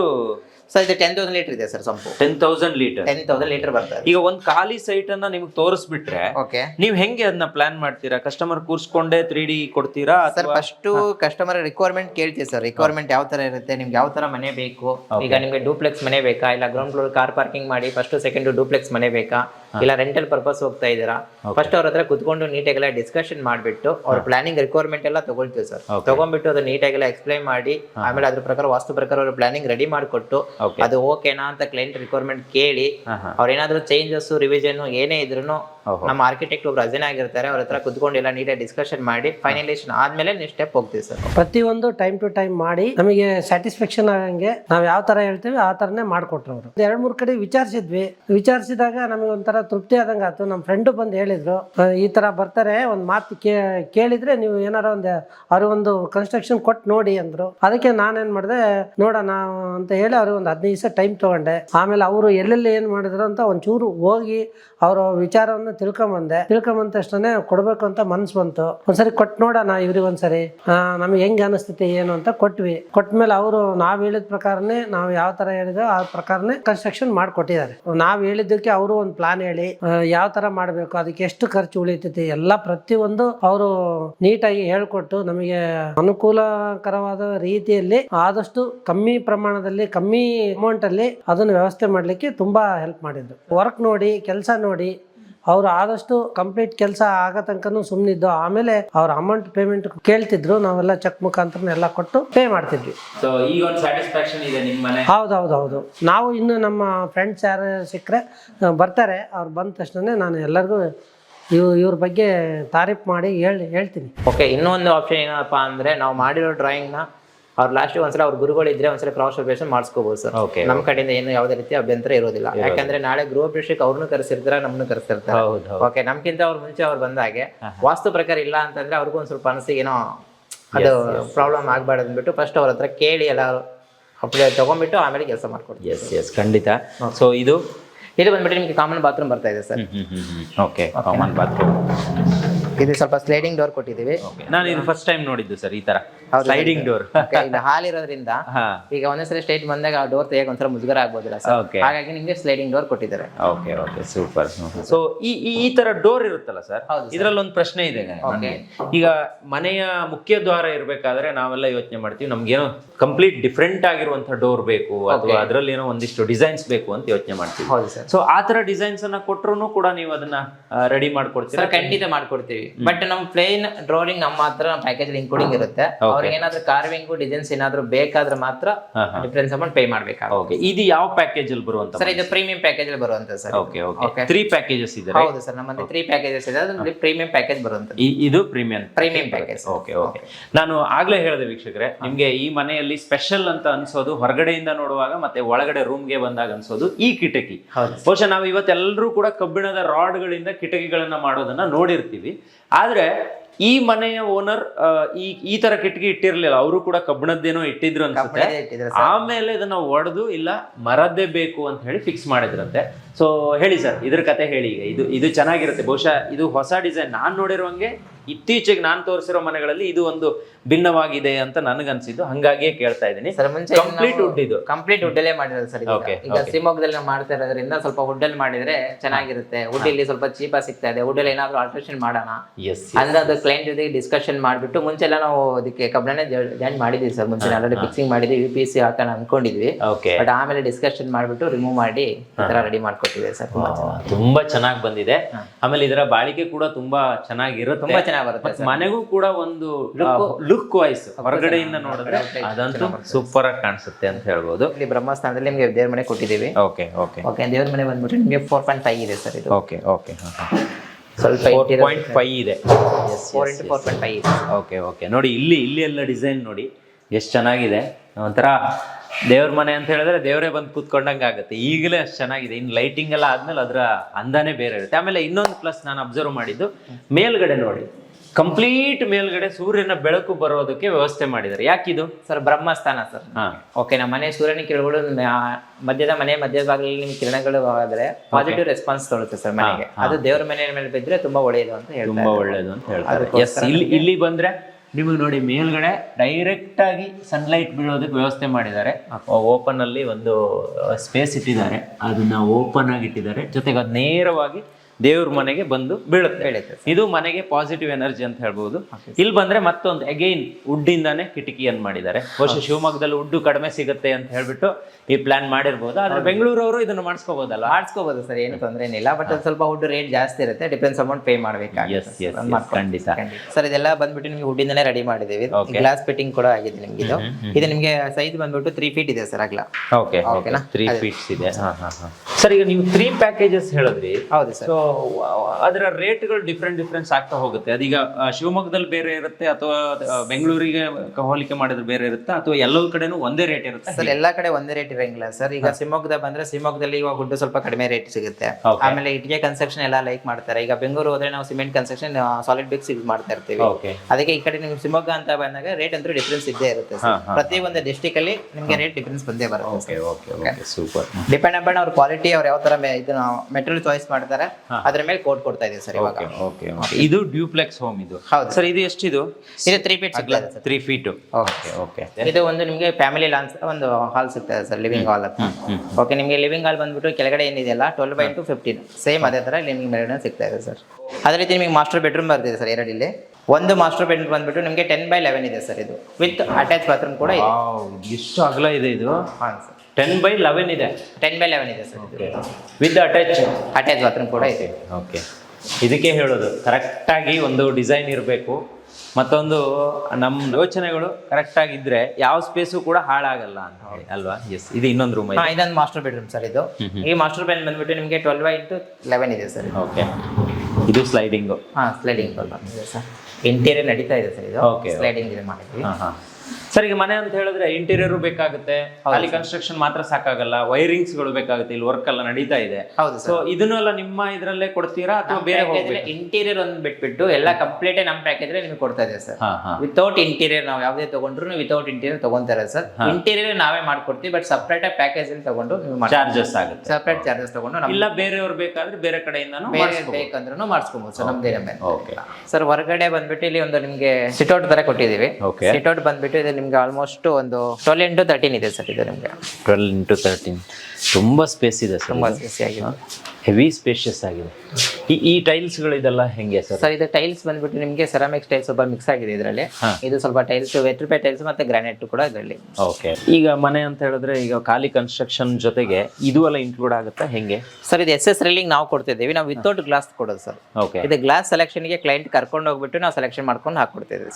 ಸರ್ ಇದು ಟೆನ್ ತೌಸಂಡ್ ಲೀಟರ್ ಇದೆ sir sump. Ten thousand litre ten thousand litre ಬರ್ತದೆ ಈಗ ಒಂದ್ ಖಾಲಿ ಸೈಟ್ ಅನ್ನ ನಿಮ್ಗೆ ತೋರಿಸ್ಬಿಟ್ರೆ ಓಕೆ. ನೀವ್ ಹೆಂಗೆ ಅದನ್ನ ಪ್ಲಾನ್ ಮಾಡ್ತೀರಾ? ಕಸ್ಟಮರ್ ಕೂರ್ಸ್ಕೊಂಡೆ ತ್ರೀ ಡಿ ಕೊಡ್ತೀರಾ ಸರ್ ಅಥವಾ ಫಸ್ಟ್ ಕಸ್ಟಮರ್ ರಿಕ್ವೈರ್ಮೆಂಟ್ ಕೇಳ್ತೀವಿ ಸರ್. ರಿಕ್ವೈರ್ಮೆಂಟ್ ಯಾವ ತರ ಇರುತ್ತೆ ನಿಮ್ಗೆ ಯಾವ ತರ ಮನೆ ಬೇಕು? ಈಗ ನಿಮ್ಗೆ ಡೂಪ್ಲೆಕ್ಸ್ ಮನೆ ಬೇಕಾ? ಇಲ್ಲ ಗ್ರೌಂಡ್ ಫ್ಲೋರ್ ಕಾರ್ ಪಾರ್ಕಿಂಗ್ ಮಾಡಿ ಫಸ್ಟ್ ಸೆಕೆಂಡ್ ಡೂಪ್ಲೆಕ್ಸ್ ಮನೆ ಬೇಕಾ? ಇಲ್ಲ ರೆಂಟಲ್ ಪರ್ಪಸ್ ಹೋಗ್ತಾ ಇದ್ದೀರಾ? ಫಸ್ಟ್ ಅವ್ರ ಹತ್ರ ಕುತ್ಕೊಂಡು ನೀಟಾಗೆಲ್ಲ ಡಿಸ್ಕಷನ್ ಮಾಡಿಬಿಟ್ಟು ಅವ್ರ ಪ್ಲಾನಿಂಗ್ ರಿಕ್ವೈರ್ಮೆಂಟ್ ಎಲ್ಲ ತಗೊಳ್ತೀವಿ ಸರ್ ತಗೊಂಡ್ಬಿಟ್ಟು ಅದು ನೀಟಾಗೆಲ್ಲ ಎಕ್ಸ್ಪ್ಲೈನ್ ಮಾಡಿ ಆಮೇಲೆ ಅದ್ರ ಪ್ರಕಾರ ವಾಸ್ತು ಪ್ರಕಾರ ಅವ್ರ ಪ್ಲಾನಿಂಗ್ ರೆಡಿ ಮಾಡಿಕೊಟ್ಟು. ಅದು ಓಕೆನಾ ಅಂತ ಕ್ಲೈಂಟ್ ರಿಕ್ವೈರ್ಮೆಂಟ್ ಕೇಳಿ ಅವ್ರ ಏನಾದರೂ ಅವ್ರೇನಾದ್ರೂ ಚೇಂಜಸ್ ರಿವಿಷನ್ ಏನೇ ಇದ್ರು. ನಮ್ಮ ಆರ್ಕಿಟೆಕ್ಟ್ ಒಬ್ರು ಅಜನ್ ಆಗಿರ್ತಾರೆ ಅವ್ರ ಹತ್ರ ಕುತ್ಕೊಂಡು ಎಲ್ಲ ನೀಟಾಗಿ ಡಿಸ್ಕಷನ್ ಮಾಡಿ ಫೈನಲೈಸೇಷನ್ ಆದ್ಮೇಲೆ ನೆಕ್ಸ್ಟ್ ಸ್ಟೆಪ್ ಹೋಗ್ತೀವಿ ಸರ್ ಪ್ರತಿಯೊಂದು ಟೈಮ್ ಟು ಟೈಮ್ ಮಾಡಿ ನಮಗೆ ಸ್ಯಾಟಿಸ್ಫ್ಯಾಕ್ಷನ್ ಆಗಂಗೆ ನಾವು ಯಾವ ತರ ಹೇಳ್ತೀವಿ ಆ ತರನೇ ಮಾಡ್ಕೊಟ್ರು ಅವರು. ಎರಡು ಮೂರು ಕಡೆ ವಿಚಾರಿಸಿದ್ವಿ. ವಿಚಾರಿಸಿದಾಗ ನಮಗೆ ಒಂಥರ ತೃಪ್ತಿ ಆದಂಗೆ ಆಯ್ತು. ನಮ್ಮ ಫ್ರೆಂಡ್ ಬಂದು ಹೇಳಿದ್ರು ಈ ತರ ಬರ್ತಾರೆ ಒಂದು ಮಾತು ಕೇ- ಕೇಳಿದ್ರೆ ನೀವು ಏನಾರ ಒಂದು ಅವ್ರಿಗೊಂದು ಕನ್ಸ್ಟ್ರಕ್ಷನ್ ಕೊಟ್ಟು ನೋಡಿ ಅಂದ್ರು. ಅದಕ್ಕೆ ನಾನೇನ್ ಮಾಡಿದೆ ನೋಡೋಣ ಅಂತ ಹೇಳಿ ಅವ್ರಿಗೆ ಒಂದು ಹದಿನೈದು ದಿವಸ ಟೈಮ್ ತಗೊಂಡೆ. ಆಮೇಲೆ ಅವರು ಎಲ್ಲೆಲ್ಲಿ ಏನು ಮಾಡಿದ್ರು ಅಂತ ಒಂಚೂರು ಹೋಗಿ ಅವರ ವಿಚಾರವನ್ನು ತಿಳ್ಕೊಂಬಂದೆ. ತಿಳ್ಕೊಂಬಂದ ತಕ್ಷಣ ಕೊಡ್ಬೇಕು ಅಂತ ಮನ್ಸು ಬಂತು. ಒಂದ್ಸರಿ ಕೊಟ್ಟು ನೋಡೋಣ ಇವ್ರಿಗೆ ಒಂದ್ಸರಿ. ನಮ್ಗೆ ನಮಗೆ ಹೆಂಗೆ ಅನಿಸ್ತೈತಿ, ಏನು ಅಂತ ಕೊಟ್ವಿ. ಕೊಟ್ಮೇಲೆ ಅವರು ನಾವು ಹೇಳಿದ ಪ್ರಕಾರನೇ ನಾವು ಯಾವ ತರ ಹೇಳಿದೋ ಆ ಪ್ರಕಾರನೇ ಕನ್ಸ್ಟ್ರಕ್ಷನ್ ಮಾಡಿಕೊಟ್ಟಿದ್ದಾರೆ. ನಾವು ಹೇಳಿದ್ದಕ್ಕೆ ಅವರು ಒಂದು ಪ್ಲಾನ್ ಹೇಳಿ ಯಾವ ತರ ಮಾಡಬೇಕು, ಅದಕ್ಕೆ ಎಷ್ಟು ಖರ್ಚು ಉಳಿತೈತಿ, ಎಲ್ಲ ಪ್ರತಿಯೊಂದು ಅವರು ನೀಟಾಗಿ ಹೇಳ್ಕೊಟ್ಟು ನಮಗೆ ಅನುಕೂಲಕರವಾದ ರೀತಿಯಲ್ಲಿ ಆದಷ್ಟು ಕಮ್ಮಿ ಪ್ರಮಾಣದಲ್ಲಿ, ಕಮ್ಮಿ ಅಮೌಂಟ್ ಅಲ್ಲಿ ಅದನ್ನ ವ್ಯವಸ್ಥೆ ಮಾಡ್ಲಿಕ್ಕೆ ತುಂಬಾ ಹೆಲ್ಪ್ ಮಾಡಿದ್ರು. ವರ್ಕ್ ನೋಡಿ, ಕೆಲಸ ನೋಡಿ ಅವ್ರು ಆದಷ್ಟು ಕಂಪ್ಲೀಟ್ ಕೆಲಸ ಆಗೋ ತನಕನೂ ಸುಮ್ಮನಿದ್ದು ಆಮೇಲೆ ಅವ್ರ ಅಮೌಂಟ್ ಪೇಮೆಂಟ್ ಕೇಳ್ತಿದ್ರು ನಾವೆಲ್ಲ ಚೆಕ್ ಮುಖಾಂತರ ಎಲ್ಲ ಕೊಟ್ಟು ಪೇ ಮಾಡ್ತಿದ್ವಿ. ಸೊ ಈಗ ಒಂದು ಸ್ಯಾಟಿಸ್ಫ್ಯಾಕ್ಷನ್ ಇದೆ ನಿಮ್ಮ ಮನೆ? ಹೌದೌದು ಹೌದು ನಾವು ಇನ್ನು ನಮ್ಮ ಫ್ರೆಂಡ್ಸ್ ಯಾರು ಸಿಕ್ಕರೆ ಬರ್ತಾರೆ. ಅವ್ರು ಬಂದ ತಕ್ಷಣ ನಾನು ಎಲ್ಲರಿಗೂ ಇವ್ ಇವ್ರ ಬಗ್ಗೆ ತಾರೀಫ್ ಮಾಡಿ ಹೇಳಿ ಹೇಳ್ತೀನಿ. ಓಕೆ ಇನ್ನೊಂದು ಆಪ್ಷನ್ ಏನಪ್ಪ ಅಂದ್ರೆ ನಾವು ಮಾಡಿರೋ ಡ್ರಾಯಿಂಗ್ನ ಅವ್ರು ಲಾಸ್ಟ್ ಒಂದ್ಸಲ ಅವ್ರ ಗುರುಗಳು ಇದ್ರೆ ಒಂದ್ಸಲ ಕ್ರಾಸ್ ಆಪರೇಷನ್ ಮಾಡಿಸ್ಕೋಬಹುದು ಸರ್. ನಮ್ಮ ಕಡೆಯಿಂದ ಏನು ಯಾವುದೇ ರೀತಿ ಅಭ್ಯಂತರ ಇರೋದಿಲ್ಲ. ಯಾಕಂದ್ರೆ ನಾಳೆ ಗೃಹ ಪ್ರವೇಶಕ್ಕೆ ಅವ್ರನ್ನೂ ಕರೆಸಿರ್ತಾರೆ ನಮ್ಮನ್ನು ಕರೆಸಿರ್ತಾರೆ. ಓಕೆ ನಮ್ಗಿಂತ ಅವ್ರ ಮುಂಚೆ ಅವ್ರು ಬಂದಾಗೆ ವಾಸ್ತು ಪ್ರಕಾರ ಇಲ್ಲ ಅಂತಂದ್ರೆ ಅವ್ರಿಗೂ ಒಂದ್ ಸ್ವಲ್ಪ ಮನಸ್ಸಿಗೆ ಏನೋ ಅದು ಪ್ರಾಬ್ಲಮ್ ಆಗ್ಬಾರ್ದು ಅಂದ್ಬಿಟ್ಟು ಫಸ್ಟ್ ಅವ್ರ ಹತ್ರ ಕೇಳಿ ಎಲ್ಲ ಅಪ್ಲೈ ತಗೊಂಡ್ಬಿಟ್ಟು ಆಮೇಲೆ ಕೆಲಸ ಮಾಡ್ಕೊಡ್ತೀವಿ. ಎಸ್ ಎಸ್ ಖಂಡಿತ. ಸೊ ಇದು? ಇದು ಬಂದ್ಬಿಟ್ಟು ನಿಮಗೆ ಕಾಮನ್ ಬಾತ್ರೂಮ್ ಬರ್ತಾ ಇದೆ ಸರ್ ಓಕೆ ಕಾಮನ್ ಬಾತ್ರೂಮ್ ಇದು ಸ್ವಲ್ಪ ಸ್ಲೈಡಿಂಗ್ ಡೋರ್ ಕೊಟ್ಟಿದ್ದೀವಿ. ನಾನು ಇದು ಫಸ್ಟ್ ಟೈಮ್ ನೋಡಿದ್ದು ಸರ್ ಈ ತರ. ಸ್ಲೈಡಿಂಗ್ ಡೋರ್ ಇದು ಹಾಲ್ ಇರೋದ್ರಿಂದ [LAUGHS] ಈಗ ಸಲ ಸ್ಟೇಟ್ ಬಂದಾಗ ಆ ಡೋರ್ ತೆಗೆಯಕ್ಕೆ ಒಂಥರ ಮುಜುಗರ ಆಗ್ಬೋದಿಲ್ಲ ಸರ್ ಹಾಗಾಗಿ ನಿಮಗೆ ಸ್ಲೈಡಿಂಗ್ ಡೋರ್ ಕೊಟ್ಟಿದ್ದಾರೆ. ಓಕೆ ಓಕೆ ಸೂಪರ್ ಸೊ ಈ ಈ- ತರ ಡೋರ್ ಇರುತ್ತಲ್ಲ ಸರ್ ಇದರಲ್ಲಿ ಒಂದು ಪ್ರಶ್ನೆ ಇದೆ ನನಗೆ. ಈಗ ಮನೆಯ ಮುಖ್ಯ ದ್ವಾರ ಇರಬೇಕಾದ್ರೆ ನಾವೆಲ್ಲ ಯೋಚನೆ ಮಾಡ್ತೀವಿ ನಮ್ಗೇನೋ ಕಂಪ್ಲೀಟ್ ಡಿಫ್ರೆಂಟ್ ಆಗಿರುವಂತ ಡೋರ್ ಬೇಕು ಅಥವಾ ಅದರಲ್ಲಿ ಏನೋ ಒಂದಿಷ್ಟು ಡಿಸೈನ್ಸ್ ಬೇಕು ಅಂತ ಯೋಚನೆ ಮಾಡ್ತೀವಿ. ಸೊ ಆ ತರ ಡಿಸೈನ್ಸ್ ಅನ್ನ ಕೊಟ್ಟರು ಕೂಡ ನೀವು ಅದನ್ನ ರೆಡಿ ಮಾಡ್ಕೊಡ್ತೀರಾ? ಖಂಡಿತ ಮಾಡ್ಕೊಡ್ತೀವಿ. ಬಟ್ ನಮ್ ಪ್ಲೇನ್ ಡ್ರಾಯಿಂಗ್ ನಮ್ಮ ಹತ್ರ ಪ್ಯಾಕೇಜ್ ಇನ್ಕ್ಲೂಡಿಂಗ್ ಇರುತ್ತೆ. ಅವ್ರಿಗೆ ಏನಾದ್ರೂ ಕಾರ್ವಿಂಗ್ ಡಿಸೈನ್ಸ್ ಏನಾದ್ರು ಬೇಕಾದ್ರೆ ಮಾತ್ರ. ಡಿಫ್ರೆನ್ಸ್ ಅಮೌಂಟ್ ಪೇ ಮಾಡ್ಬೇಕಾಗುತ್ತೆ. ಓಕೆ ಇದು ಯಾವ ಪ್ಯಾಕೇಜ್ ಅಲ್ಲಿ ಬರುವಂತ ಸರ್ ಇದು ಪ್ರೀಮಿಯಂ ಪ್ಯಾಕೇಜ್ ಅಲ್ಲಿ ಬರುವಂತ sir okay okay three packages ಇದೆ ಹೌದು ಸರ್ ನಮ್ಮಲ್ಲಿ ತ್ರೀ ಪ್ಯಾಕೇಜಸ್ ಇದೆ. ಅದರಲ್ಲಿ ಪ್ರೀಮಿಯಂ ಪ್ಯಾಕೇಜ್ ಬರುವಂತ ಇದು premium premium package okay okay ನಾನು ಆಗ್ಲೇ ಹೇಳಿದೆ ವೀಕ್ಷಕರೇ ನಿಮ್ಗೆ ಈ ಮನೆಯಲ್ಲಿ ಸ್ಪೆಷಲ್ ಅಂತ ಅನ್ಸೋದು ಹೊರಗಡೆಯಿಂದ ನೋಡುವಾಗ ಮತ್ತೆ ಒಳಗಡೆ ರೂಮ್ಗೆ ಬಂದಾಗ ಅನ್ಸೋದು ಈ ಕಿಟಕಿ. ಬಹುಶಃ ನಾವು ಇವತ್ತೆಲ್ಲರೂ ಕೂಡ ಕಬ್ಬಿಣದ ರಾಡ್ ಗಳಿಂದ ಕಿಟಕಿಗಳನ್ನ ಮಾಡೋದನ್ನ ನೋಡಿರ್ತೀವಿ. ಆದ್ರೆ ಈ ಮನೆಯ ಓನರ್ ಈ ಈ ತರ ಕಿಟಕಿ ಇಟ್ಟಿರ್ಲಿಲ್ಲ. ಅವರು ಕೂಡ ಕಬ್ಬಣದ್ದೇನೋ ಇಟ್ಟಿದ್ರು ಅನ್ಸುತ್ತೆ. ಆಮೇಲೆ ಇದನ್ನ ಒಡೆದು ಇಲ್ಲ ಮರದ್ದೇ ಬೇಕು ಅಂತ ಹೇಳಿ ಫಿಕ್ಸ್ ಮಾಡಿದ್ರಂತೆ. ಸೊ ಹೇಳಿ ಸರ್ ಇದ್ರ ಕತೆ ಹೇಳಿ ಈಗ. ಇದು ಇದು ಚೆನ್ನಾಗಿರುತ್ತೆ. ಬಹುಶಃ ಇದು ಹೊಸ ಡಿಸೈನ್ ನಾನ್ ನೋಡಿರುವಂಗೆ ಇತ್ತೀಚೆಗೆ ನಾನು ತೋರಿಸಿರೋ ಮನೆಗಳಲ್ಲಿ ಇದು ಒಂದು ಭಿನ್ನವಾಗಿದೆ ಅಂತ ನನಗನ್ಸಿದ್ದು. ಹಂಗಾಗಿಯೇ ಕೇಳ್ತಾ ಇದ್ದೀನಿ. ಸರ್ ಮುಂಚೆ ಕಂಪ್ಲೀಟ್ ವುಡ್ ಇದು ಕಂಪ್ಲೀಟ್ ವುಡ್ ಅಲ್ಲೇ ಮಾಡಿರೋದು ಸರ್ ಈಗ. ಶಿವಮೊಗ್ಗದಲ್ಲಿ ನಾವು ಮಾಡ್ತಾ ಇರೋದ್ರಿಂದ ಸ್ವಲ್ಪ ವುಡ್ ಅಲ್ಲಿ ಮಾಡಿದ್ರೆ ಚೆನ್ನಾಗಿರುತ್ತೆ. ವುಡ್ ಇಲ್ಲಿ ಸ್ವಲ್ಪ ಚೀಪಾ ಸಿಗ್ತಾ ಇದೆ. ವುಡ್ ಅಲ್ಲಿ ಏನಾದ್ರು ಆಲ್ಟ್ರೇಷನ್ ಮಾಡೋಣ. ಎಸ್ ಅಂದ್ರೆ ಅದು ಕ್ಲೈಂಟ್ ಜೊತೆಗೆ ಡಿಸ್ಕಷನ್ ಮಾಡಿಬಿಟ್ಟು ಮುಂಚೆ ಎಲ್ಲ ನಾವು ಅದಕ್ಕೆ ಕಬ್ಬಣನೇ ಜಾಯಿನ್ ಮಾಡಿದ್ವಿ ಸರ್ ಮುಂಚೆ ಆಲ್ರೆಡಿ ಫಿಕ್ಸಿಂಗ್ ಮಾಡಿದ್ವಿ ಯು ಪಿ ಸಿ ಹಾಕೋಣ ಅನ್ಕೊಂಡಿದ್ವಿ. ಓಕೆ ಬಟ್ ಆಮೇಲೆ ಡಿಸ್ಕಷನ್ ಮಾಡಿಬಿಟ್ಟು ರಿಮೂವ್ ಮಾಡಿ ಈ ತರ ರೆಡಿ ಮಾಡ್ಕೊಟ್ಟಿದೆ ಸರ್ ತುಂಬಾ ಚೆನ್ನಾಗಿ. ಬಂದಿದೆ. ಆಮೇಲೆ ಇದರ ಬಾಳಿಕೆ ಕೂಡ ತುಂಬಾ ಚೆನ್ನಾಗಿರೋ ತುಂಬಾ ಚೆನ್ನಾಗಿ ಬರುತ್ತೆ ಮನೆಗೂ ಕೂಡ ಒಂದು ಲುಕ್ ವೈಸ್ ಹೊರಗಡೆಯಿಂದ ನೋಡಿದ್ರೆ ಅದಂತೂ ಸೂಪರ್ ಆಗಿ ಕಾಣಿಸುತ್ತೆ ಅಂತ ಹೇಳ್ಬೋದು. ಇಲ್ಲಿ ಬ್ರಹ್ಮಸ್ಥಾನದಲ್ಲಿ ನಿಮಗೆ ದೇವ್ರ ಮನೆ ಕೊಟ್ಟಿದ್ದೀವಿ. ಓಕೆ ಓಕೆ ಓಕೆ ದೇವ್ರ ಮನೆ ಬಂದ್ಬಿಟ್ಟು ನಿಮಗೆ ಫೋರ್ ಪಾಯಿಂಟ್ ಫೈವ್ ಇದೆ ಸರ್ ಇದು. ಓಕೆ ಓಕೆ ಸ್ವಲ್ಪ ಪಾಯಿಂಟ್ ಫೈವ್ ಇದೆ. Four into four point five ಇದೆ ಓಕೆ ಓಕೆ ನೋಡಿ ಇಲ್ಲಿ ಇಲ್ಲಿ ಎಲ್ಲ ಡಿಸೈನ್ ನೋಡಿ ಎಷ್ಟು ಚೆನ್ನಾಗಿದೆ. ಒಂಥರ ದೇವ್ರ ಮನೆ ಅಂತ ಹೇಳಿದ್ರೆ ದೇವರೇ ಬಂದು ಕೂತ್ಕೊಂಡಂಗೆ ಆಗುತ್ತೆ. ಈಗಲೇ ಅಷ್ಟು ಚೆನ್ನಾಗಿದೆ. ಇನ್ನು ಲೈಟಿಂಗ್ ಎಲ್ಲ ಆದ್ಮೇಲೆ ಅದರ ಅಂದಾನೆ ಬೇರೆ ಇರುತ್ತೆ. ಆಮೇಲೆ ಇನ್ನೊಂದು ಪ್ಲಸ್ ನಾನು ಅಬ್ಸರ್ವ್ ಮಾಡಿದ್ದು ಮೇಲ್ಗಡೆ ನೋಡಿ. ಕಂಪ್ಲೀಟ್ ಮೇಲ್ಗಡೆ ಸೂರ್ಯನ ಬೆಳಕು ಬರೋದಕ್ಕೆ ವ್ಯವಸ್ಥೆ ಮಾಡಿದ್ದಾರೆ. ಯಾಕಿದು? ಸರ್ ಬ್ರಹ್ಮಸ್ಥಾನ ಸರ್. ಓಕೆ ನಮ್ಮ ಮನೆ ಸೂರ್ಯನ ಕಿರಣಗಳು ಮಧ್ಯದ ಮನೆ ಮಧ್ಯ ಭಾಗದಲ್ಲಿ ನಿಮ್ಗೆ ಕಿರಣಗಳು ಆದ್ರೆ ಪಾಸಿಟಿವ್ ರೆಸ್ಪಾನ್ಸ್ ತೊಳುತ್ತೆ ಸರ್ ಮನೆಗೆ. ಅದು ದೇವರ ಮನೆ ಮೇಲೆ ಬಿದ್ದರೆ ತುಂಬಾ ಒಳ್ಳೆಯದು ಅಂತ ಹೇಳಿ ತುಂಬಾ ಒಳ್ಳೇದು ಅಂತ ಹೇಳ್ತಾರೆ ಎಸ್ ಇಲ್ಲಿ ಇಲ್ಲಿ ಬಂದ್ರೆ ನಿಮಗೆ ನೋಡಿ ಮೇಲ್ಗಡೆ ಡೈರೆಕ್ಟ್ ಆಗಿ ಸನ್ಲೈಟ್ ಬೀಳೋದಕ್ಕೆ ವ್ಯವಸ್ಥೆ ಮಾಡಿದ್ದಾರೆ. ಓಪನ್ ಅಲ್ಲಿ ಒಂದು ಸ್ಪೇಸ್ ಇಟ್ಟಿದ್ದಾರೆ. ಅದನ್ನ ಓಪನ್ ಆಗಿ ಇಟ್ಟಿದ್ದಾರೆ ಜೊತೆಗೆ ಅದು ನೇರವಾಗಿ ದೇವ್ರ ಮನೆಗೆ ಬಂದು ಬೀಳುತ್ತೆ. ಇದು ಮನೆಗೆ ಪಾಸಿಟಿವ್ ಎನರ್ಜಿ ಅಂತ ಹೇಳ್ಬೋದು. ಇಲ್ಲಿ ಬಂದ್ರೆ ಮತ್ತೊಂದು ಅಗೈನ್ ವುಡ್ ಇಂದಾನೆ ಕಿಟಕಿಯನ್ನು ಮಾಡಿದ್ದಾರೆ. ಬಹುಶಃ ಶಿವಮೊಗ್ಗದಲ್ಲಿ ವುಡ್ ಕಡಿಮೆ ಸಿಗುತ್ತೆ ಅಂತ ಹೇಳ್ಬಿಟ್ಟು ಈ ಪ್ಲಾನ್ ಮಾಡಿರ್ಬೋದು. ಆದ್ರೆ ಬೆಂಗಳೂರವರು ಇದನ್ನು ಮಾಡಿಸ್ಕೋಬಹುದಲ್ಲ ಮಾಡಿಸ್ಕೋಬಹುದು ಸರ್ ಏನು ತೊಂದರೆ ಏನಿಲ್ಲ. ಬಟ್ ಅದು ಸ್ವಲ್ಪ ವುಡ್ ರೇಟ್ ಜಾಸ್ತಿ ಇರುತ್ತೆ ಡಿಫೆನ್ಸ್ ಅಮೌಂಟ್ ಪೇ ಮಾಡಬೇಕಾಗುತ್ತೆ ಖಂಡಿತ. ಸರ್ ಇದೆಲ್ಲ ಬಂದ್ಬಿಟ್ಟು ನಿಮ್ಗೆ ವುಡ್ಡಿಂದನೇ ರೆಡಿ ಮಾಡಿದ್ದೀವಿ. ಗ್ಲಾಸ್ ಫಿಟ್ಟಿಂಗ್ ಕೂಡ ಆಗಿದೆ ನಿಮ್ಗೆ ಇದು ಇದು ನಿಮಗೆ ಸೈಜ್ ಬಂದ್ಬಿಟ್ಟು ತ್ರೀ ಫೀಟ್ ಇದೆ ಸರ್ ಅಗ್ಲ. ಓಕೆ ಓಕೆನಾ? ತ್ರೀ ಫೀಟ್ಸ್ ಇದೆ. ಸರ್ ಈಗ ನೀವು ತ್ರೀ ಪ್ಯಾಕೇಜಸ್ ಹೇಳಿದ್ರಿ. ಹೌದು ಸರ್ ಸೊ ಅದರ ರೇಟ್ಗಳು ಡಿಫ್ರೆಂಟ್ ಡಿಫ್ರೆನ್ಸ್ ಆಗ್ತಾ ಹೋಗುತ್ತೆ. ಅದೀಗ ಶಿವಮೊಗ್ಗದಲ್ಲಿ ಬೇರೆ ಇರುತ್ತೆ ಅಥವಾ ಬೆಂಗಳೂರಿಗೆ ಹೋಲಿಕೆ ಮಾಡಿದ್ರೆ ಬೇರೆ ಇರುತ್ತೆ? ಅಥವಾ ಎಲ್ಲೋ ಕಡೆನೂ ಒಂದೇ ರೇಟ್ ಇರುತ್ತೆ? ಸರ್ ಎಲ್ಲಾ ಕಡೆ ಒಂದೇ ರೇಟ್ ಇರಂಗಿಲ್ಲ. ಸರ್ ಈಗ ಶಿವಮೊಗ್ಗದ ಬಂದ್ರೆ ಶಿವಮೊಗ್ಗದಲ್ಲಿ ಇವಾಗ ಗುಡ್ಡು ಸ್ವಲ್ಪ ಕಡಿಮೆ ರೇಟ್ ಸಿಗುತ್ತೆ. ಆಮೇಲೆ ಇಟ್ಟಿಗೆ ಕನ್ಸ್ಟ್ರಕ್ಷನ್ ಎಲ್ಲ ಲೈಕ್ ಮಾಡ್ತಾರೆ. ಈಗ ಬೆಂಗಳೂರು ಹೋದ್ರೆ ನಾವು cement construction solid bricks use ಮಾಡ್ತಾ ಇರ್ತೀವಿ. ಅದಕ್ಕೆ ಈ ಕಡೆ ನಿಮ್ಗೆ ಶಿವಮೊಗ್ಗ ಅಂತ ಬಂದಾಗ ರೇಟ್ ಅಂತೂ ಡಿಫ್ರೆನ್ಸ್ ಇದ್ದೇ ಇರುತ್ತೆ ಸರ್. ಪ್ರತಿ ಒಂದು ಡಿಸ್ಟಿಕ್ ಅಲ್ಲಿ ನಿಮ್ಗೆ ರೇಟ್ ಡಿಫ್ರೆನ್ಸ್ ಬಂದೇ ಬರುತ್ತೆ okay okay okay super depend upon ಅವ್ರ ಕ್ವಾಲಿಟಿ ಅವ್ರು ಯಾವ ತರ ಇದನ್ನ ಮೆಟೀರಿಯಲ್ ಚಾಯ್ಸ್ ಮಾಡ್ತಾರೆ. ಅದ್ರ ಮೇಲೆ ಕೋಟ್ ಕೊಡ್ತಾ ಇದೆ ಸರ್ ಇವಾಗ. ಓಕೆ ಓಕೆ ಇದು ಡ್ಯೂಪ್ಲೆಕ್ಸ್ ಹೋಮ್ ಇದು. ಹೌದು. ಸರ್ ಇದು ಎಷ್ಟಿದು? ಇದು ತ್ರೀ ಫೀಟ್ ಸಿಗ್ತದೆ sir. Three feet okay okay ಇದು ಒಂದು ನಿಮಗೆ ಫ್ಯಾಮಿಲಿ ಲಾನ್ಸ್ ಒಂದು ಹಾಲ್ ಸಿಗ್ತದೆ ಸರ್ ಲಿವಿಂಗ್ ಹಾಲ್ ಅಂತ ಓಕೆ ನಿಮಗೆ ಲಿವಿಂಗ್ ಹಾಲ್ ಬಂದ್ಬಿಟ್ಟು ಕೆಳಗಡೆ ಏನಿದೆಯಲ್ಲ twelve by into fifteen same ಅದೇ ಥರ ಲಿವಿಂಗ್ ಮೇಲ್ಗಡೆ ಸಿಗ್ತಾ ಇದೆ ಸರ್. ಅದೇ ರೀತಿ ನಿಮಗೆ ಮಾಸ್ಟರ್ ಬೆಡ್ರೂಮ್ ಬರ್ತಿದೆ ಸರ್ ಎರಡು ಇಲ್ಲಿ ಒಂದು ಮಾಸ್ಟರ್ ಬೆಡ್ರೂಮ್ ಬಂದ್ಬಿಟ್ಟು ನಿಮಗೆ ಟೆನ್ ಬೈ ಲೆವೆನ್ ಇದೆ ಸರ್ ಇದು. ವಿತ್ ಅಟ್ಯಾಚ್ ಬಾತ್ರೂಮ್ ಕೂಡ ಇದೆ. ಎಷ್ಟು ಅಗಲ ಇದೆ ಇದು? ಹಾಂ ಸರ್. ಟೆನ್ ಬೈ ಲೆವೆನ್ ಇದೆ? ಟೆನ್ ಬೈ ಲೆವೆನ್ ಇದೆ sir. With attach attach bathroom ಕೂಡ ಇದೆ. ಓಕೆ ಇದಕ್ಕೆ ಹೇಳೋದು ಕರೆಕ್ಟಾಗಿ ಒಂದು ಡಿಸೈನ್ ಇರಬೇಕು. ಮತ್ತೊಂದು ನಮ್ಮ ಯೋಚನೆಗಳು ಕರೆಕ್ಟ್ ಆಗಿದ್ರೆ ಯಾವ ಸ್ಪೇಸು ಕೂಡ ಹಾಳಾಗಲ್ಲ ಅಂತ ಹೇಳಿ ಅಲ್ವಾ? ಎಸ್ ಇದು ಇನ್ನೊಂದು ರೂಮ್ ಇನ್ನೊಂದು ಇದೊಂದು ಮಾಸ್ಟರ್ ಬೆಡ್ರೂಮ್ ಸರ್ ಇದು. ಈ ಮಾಸ್ಟರ್ ಬೆಡ್ ಬಂದ್ಬಿಟ್ಟು ನಿಮಗೆ ಟ್ವೆಲ್ ಬೈ ಇಂಟು ಲೆವೆನ್ ಇದೆ ಸರ್ ಓಕೆ ಇದು ಸ್ಲೈಡಿಂಗು ಹಾಂ ಸ್ಲೈಡಿಂಗ್ ಅಲ್ವಾ ಸರ್. ಇಂಟೀರಿಯರ್ ನಡೀತಾ ಇದೆ ಸರ್ ಇದು. ಸ್ಲೈಡಿಂಗ್ ಇದೆ ಮಾಡಿದ್ವಿ. ಹಾಂ ಹಾಂ. ಸರ್ ಈಗ ಮನೆ ಅಂತ ಹೇಳಿದ್ರೆ ಇಂಟೀರಿಯರ್ ಬೇಕಾಗುತ್ತೆ. ಅಲ್ಲಿ ಕನ್ಸ್ಟ್ರಕ್ಷನ್ ಮಾತ್ರ ಸಾಕಾಗಲ್ಲ. ವೈರಿಂಗ್ಸ್ಗಳು ಬೇಕಾಗುತ್ತೆ ಇಲ್ಲಿ ವರ್ಕ್ ಎಲ್ಲ ನಡೀತಾ ಇದೆ. ಹೌದು ಸೊ ಇದನ್ನೆಲ್ಲ ನಿಮ್ಮ ಇದ್ರಲ್ಲೇ ಕೊಡ್ತೀರಾ ಅಥವಾ ಬೇರೆ ಇಂಟೀರಿಯರ್ ಒಂದು ಬಿಟ್ಬಿಟ್ಟು ಎಲ್ಲ ಕಂಪ್ಲೀಟ್ ನಮ್ಮ ಪ್ಯಾಕೇಜ್ ನಿಮ್ಗೆ ಕೊಡ್ತಾ ಇದೆ ಸರ್. ವಿತೌಟ್ ಇಂಟೀರಿಯರ್ ನಾವು ಯಾವುದೇ ತಗೊಂಡ್ರು ವಿತೌಟ್ ಇಂಟೀರಿಯರ್ ತಗೊಂತಾರೆ ಸರ್. ಇಂಟೀರಿಯರ್ ನಾವೇ ಮಾಡ್ಕೊಡ್ತೀವಿ ಬಟ್ ಸಪ್ರೇಟ್ ಆಗಿ ಪ್ಯಾಕೇಜ್ ಅಲ್ಲಿ ತಗೊಂಡು ಚಾರ್ಜಸ್ ಆಗುತ್ತೆ. ಸಪ್ರೇಟ್ ಚಾರ್ಜಸ್ ತಗೊಂಡು ಇಲ್ಲ ಬೇರೆಯವ್ರು ಬೇಕಾದ್ರೆ ಬೇರೆ ಕಡೆಯಿಂದ ಬೇರೆ ಬೇಕಂದ್ರೂ ಮಾಡಿಸ್ಕೊಬಹುದು ಸರ್ ನಮ್ದೇ ಮೇಲೆ ಓಕೆ ಸರ್ ಹೊರಗಡೆ ಬಂದ್ಬಿಟ್ಟು ಇಲ್ಲಿ ಒಂದು ನಿಮ್ಗೆ ಸಿಟೌಟ್ ತರ ಕೊಟ್ಟಿದೀವಿ. ಸಿಟೌಟ್ ಬಂದ್ಬಿಟ್ಟು ಇದು ನಿಮ್ಗೆ ಆಲ್ಮೋಸ್ಟ್ ಒಂದು ಟ್ವೆಲ್ ಇಂಟು ತರ್ಟೀನ್ ಇದೆ ಸರ್ ಇದು ನಿಮಗೆ. ಟ್ವೆಲ್ ಇಂಟು ತರ್ಟೀನ್ ತುಂಬಾ ಸ್ಪೇಸ್ ಇದೆ ಸರ್ ತುಂಬಾ ಸ್ಪೇಸಿ ಆಗಿದೆ. ಹೆವಿ ಸ್ಪೇಷಿಯಸ್ ಆಗಿದೆ. ಈ ಈ ಟೈಲ್ಸ್ಗಳಿದೆಲ್ಲ ಹೆಂಗೆ ಸರ್? ಸರ್ ಇದು ಟೈಲ್ಸ್ ಬಂದ್ಬಿಟ್ಟು ನಿಮಗೆ ಸೆರಾಮಿಕ್ಸ್ ಟೈಲ್ಸ್ ಸ್ವಲ್ಪ ಮಿಕ್ಸ್ ಆಗಿದೆ ಇದರಲ್ಲಿ. ಇದು ಸ್ವಲ್ಪ ಟೈಲ್ಸ್ ವೆಟ್ರಿಪೈ ಟೈಲ್ಸ್ ಮತ್ತೆ ಗ್ರಾನೈಟ್ ಕೂಡ ಇದರಲ್ಲಿ. ಓಕೆ. ಈಗ ಮನೆ ಅಂತ ಹೇಳಿದ್ರೆ ಈಗ ಖಾಲಿ ಕನ್ಸ್ಟ್ರಕ್ಷನ್ ಜೊತೆಗೆ ಇದು ಎಲ್ಲ ಇನ್ಕ್ಲೂಡ್ ಆಗುತ್ತಾ? ಹೆಂಗೆ? ಸರ್ ಇದು ಎಸ್ ಎಸ್ ರೇಲಿಂಗ್ ನಾವು ಕೊಡ್ತಿದ್ದೀವಿ. ನಾವು ವಿತೌಟ್ ಗ್ಲಾಸ್ ಕೊಡೋದು ಸರ್. ಓಕೆ. ಇದು ಗ್ಲಾಸ್ ಸೆಲೆಕ್ಷನ್ಗೆ ಕ್ಲೈಂಟ್ ಕರ್ಕೊಂಡು ಹೋಗ್ಬಿಟ್ಟು ನಾವು ಸೆಲೆಕ್ಷನ್ ಮಾಡ್ಕೊಂಡು ಹಾಕೊಡ್ತಿದ್ದೀವಿ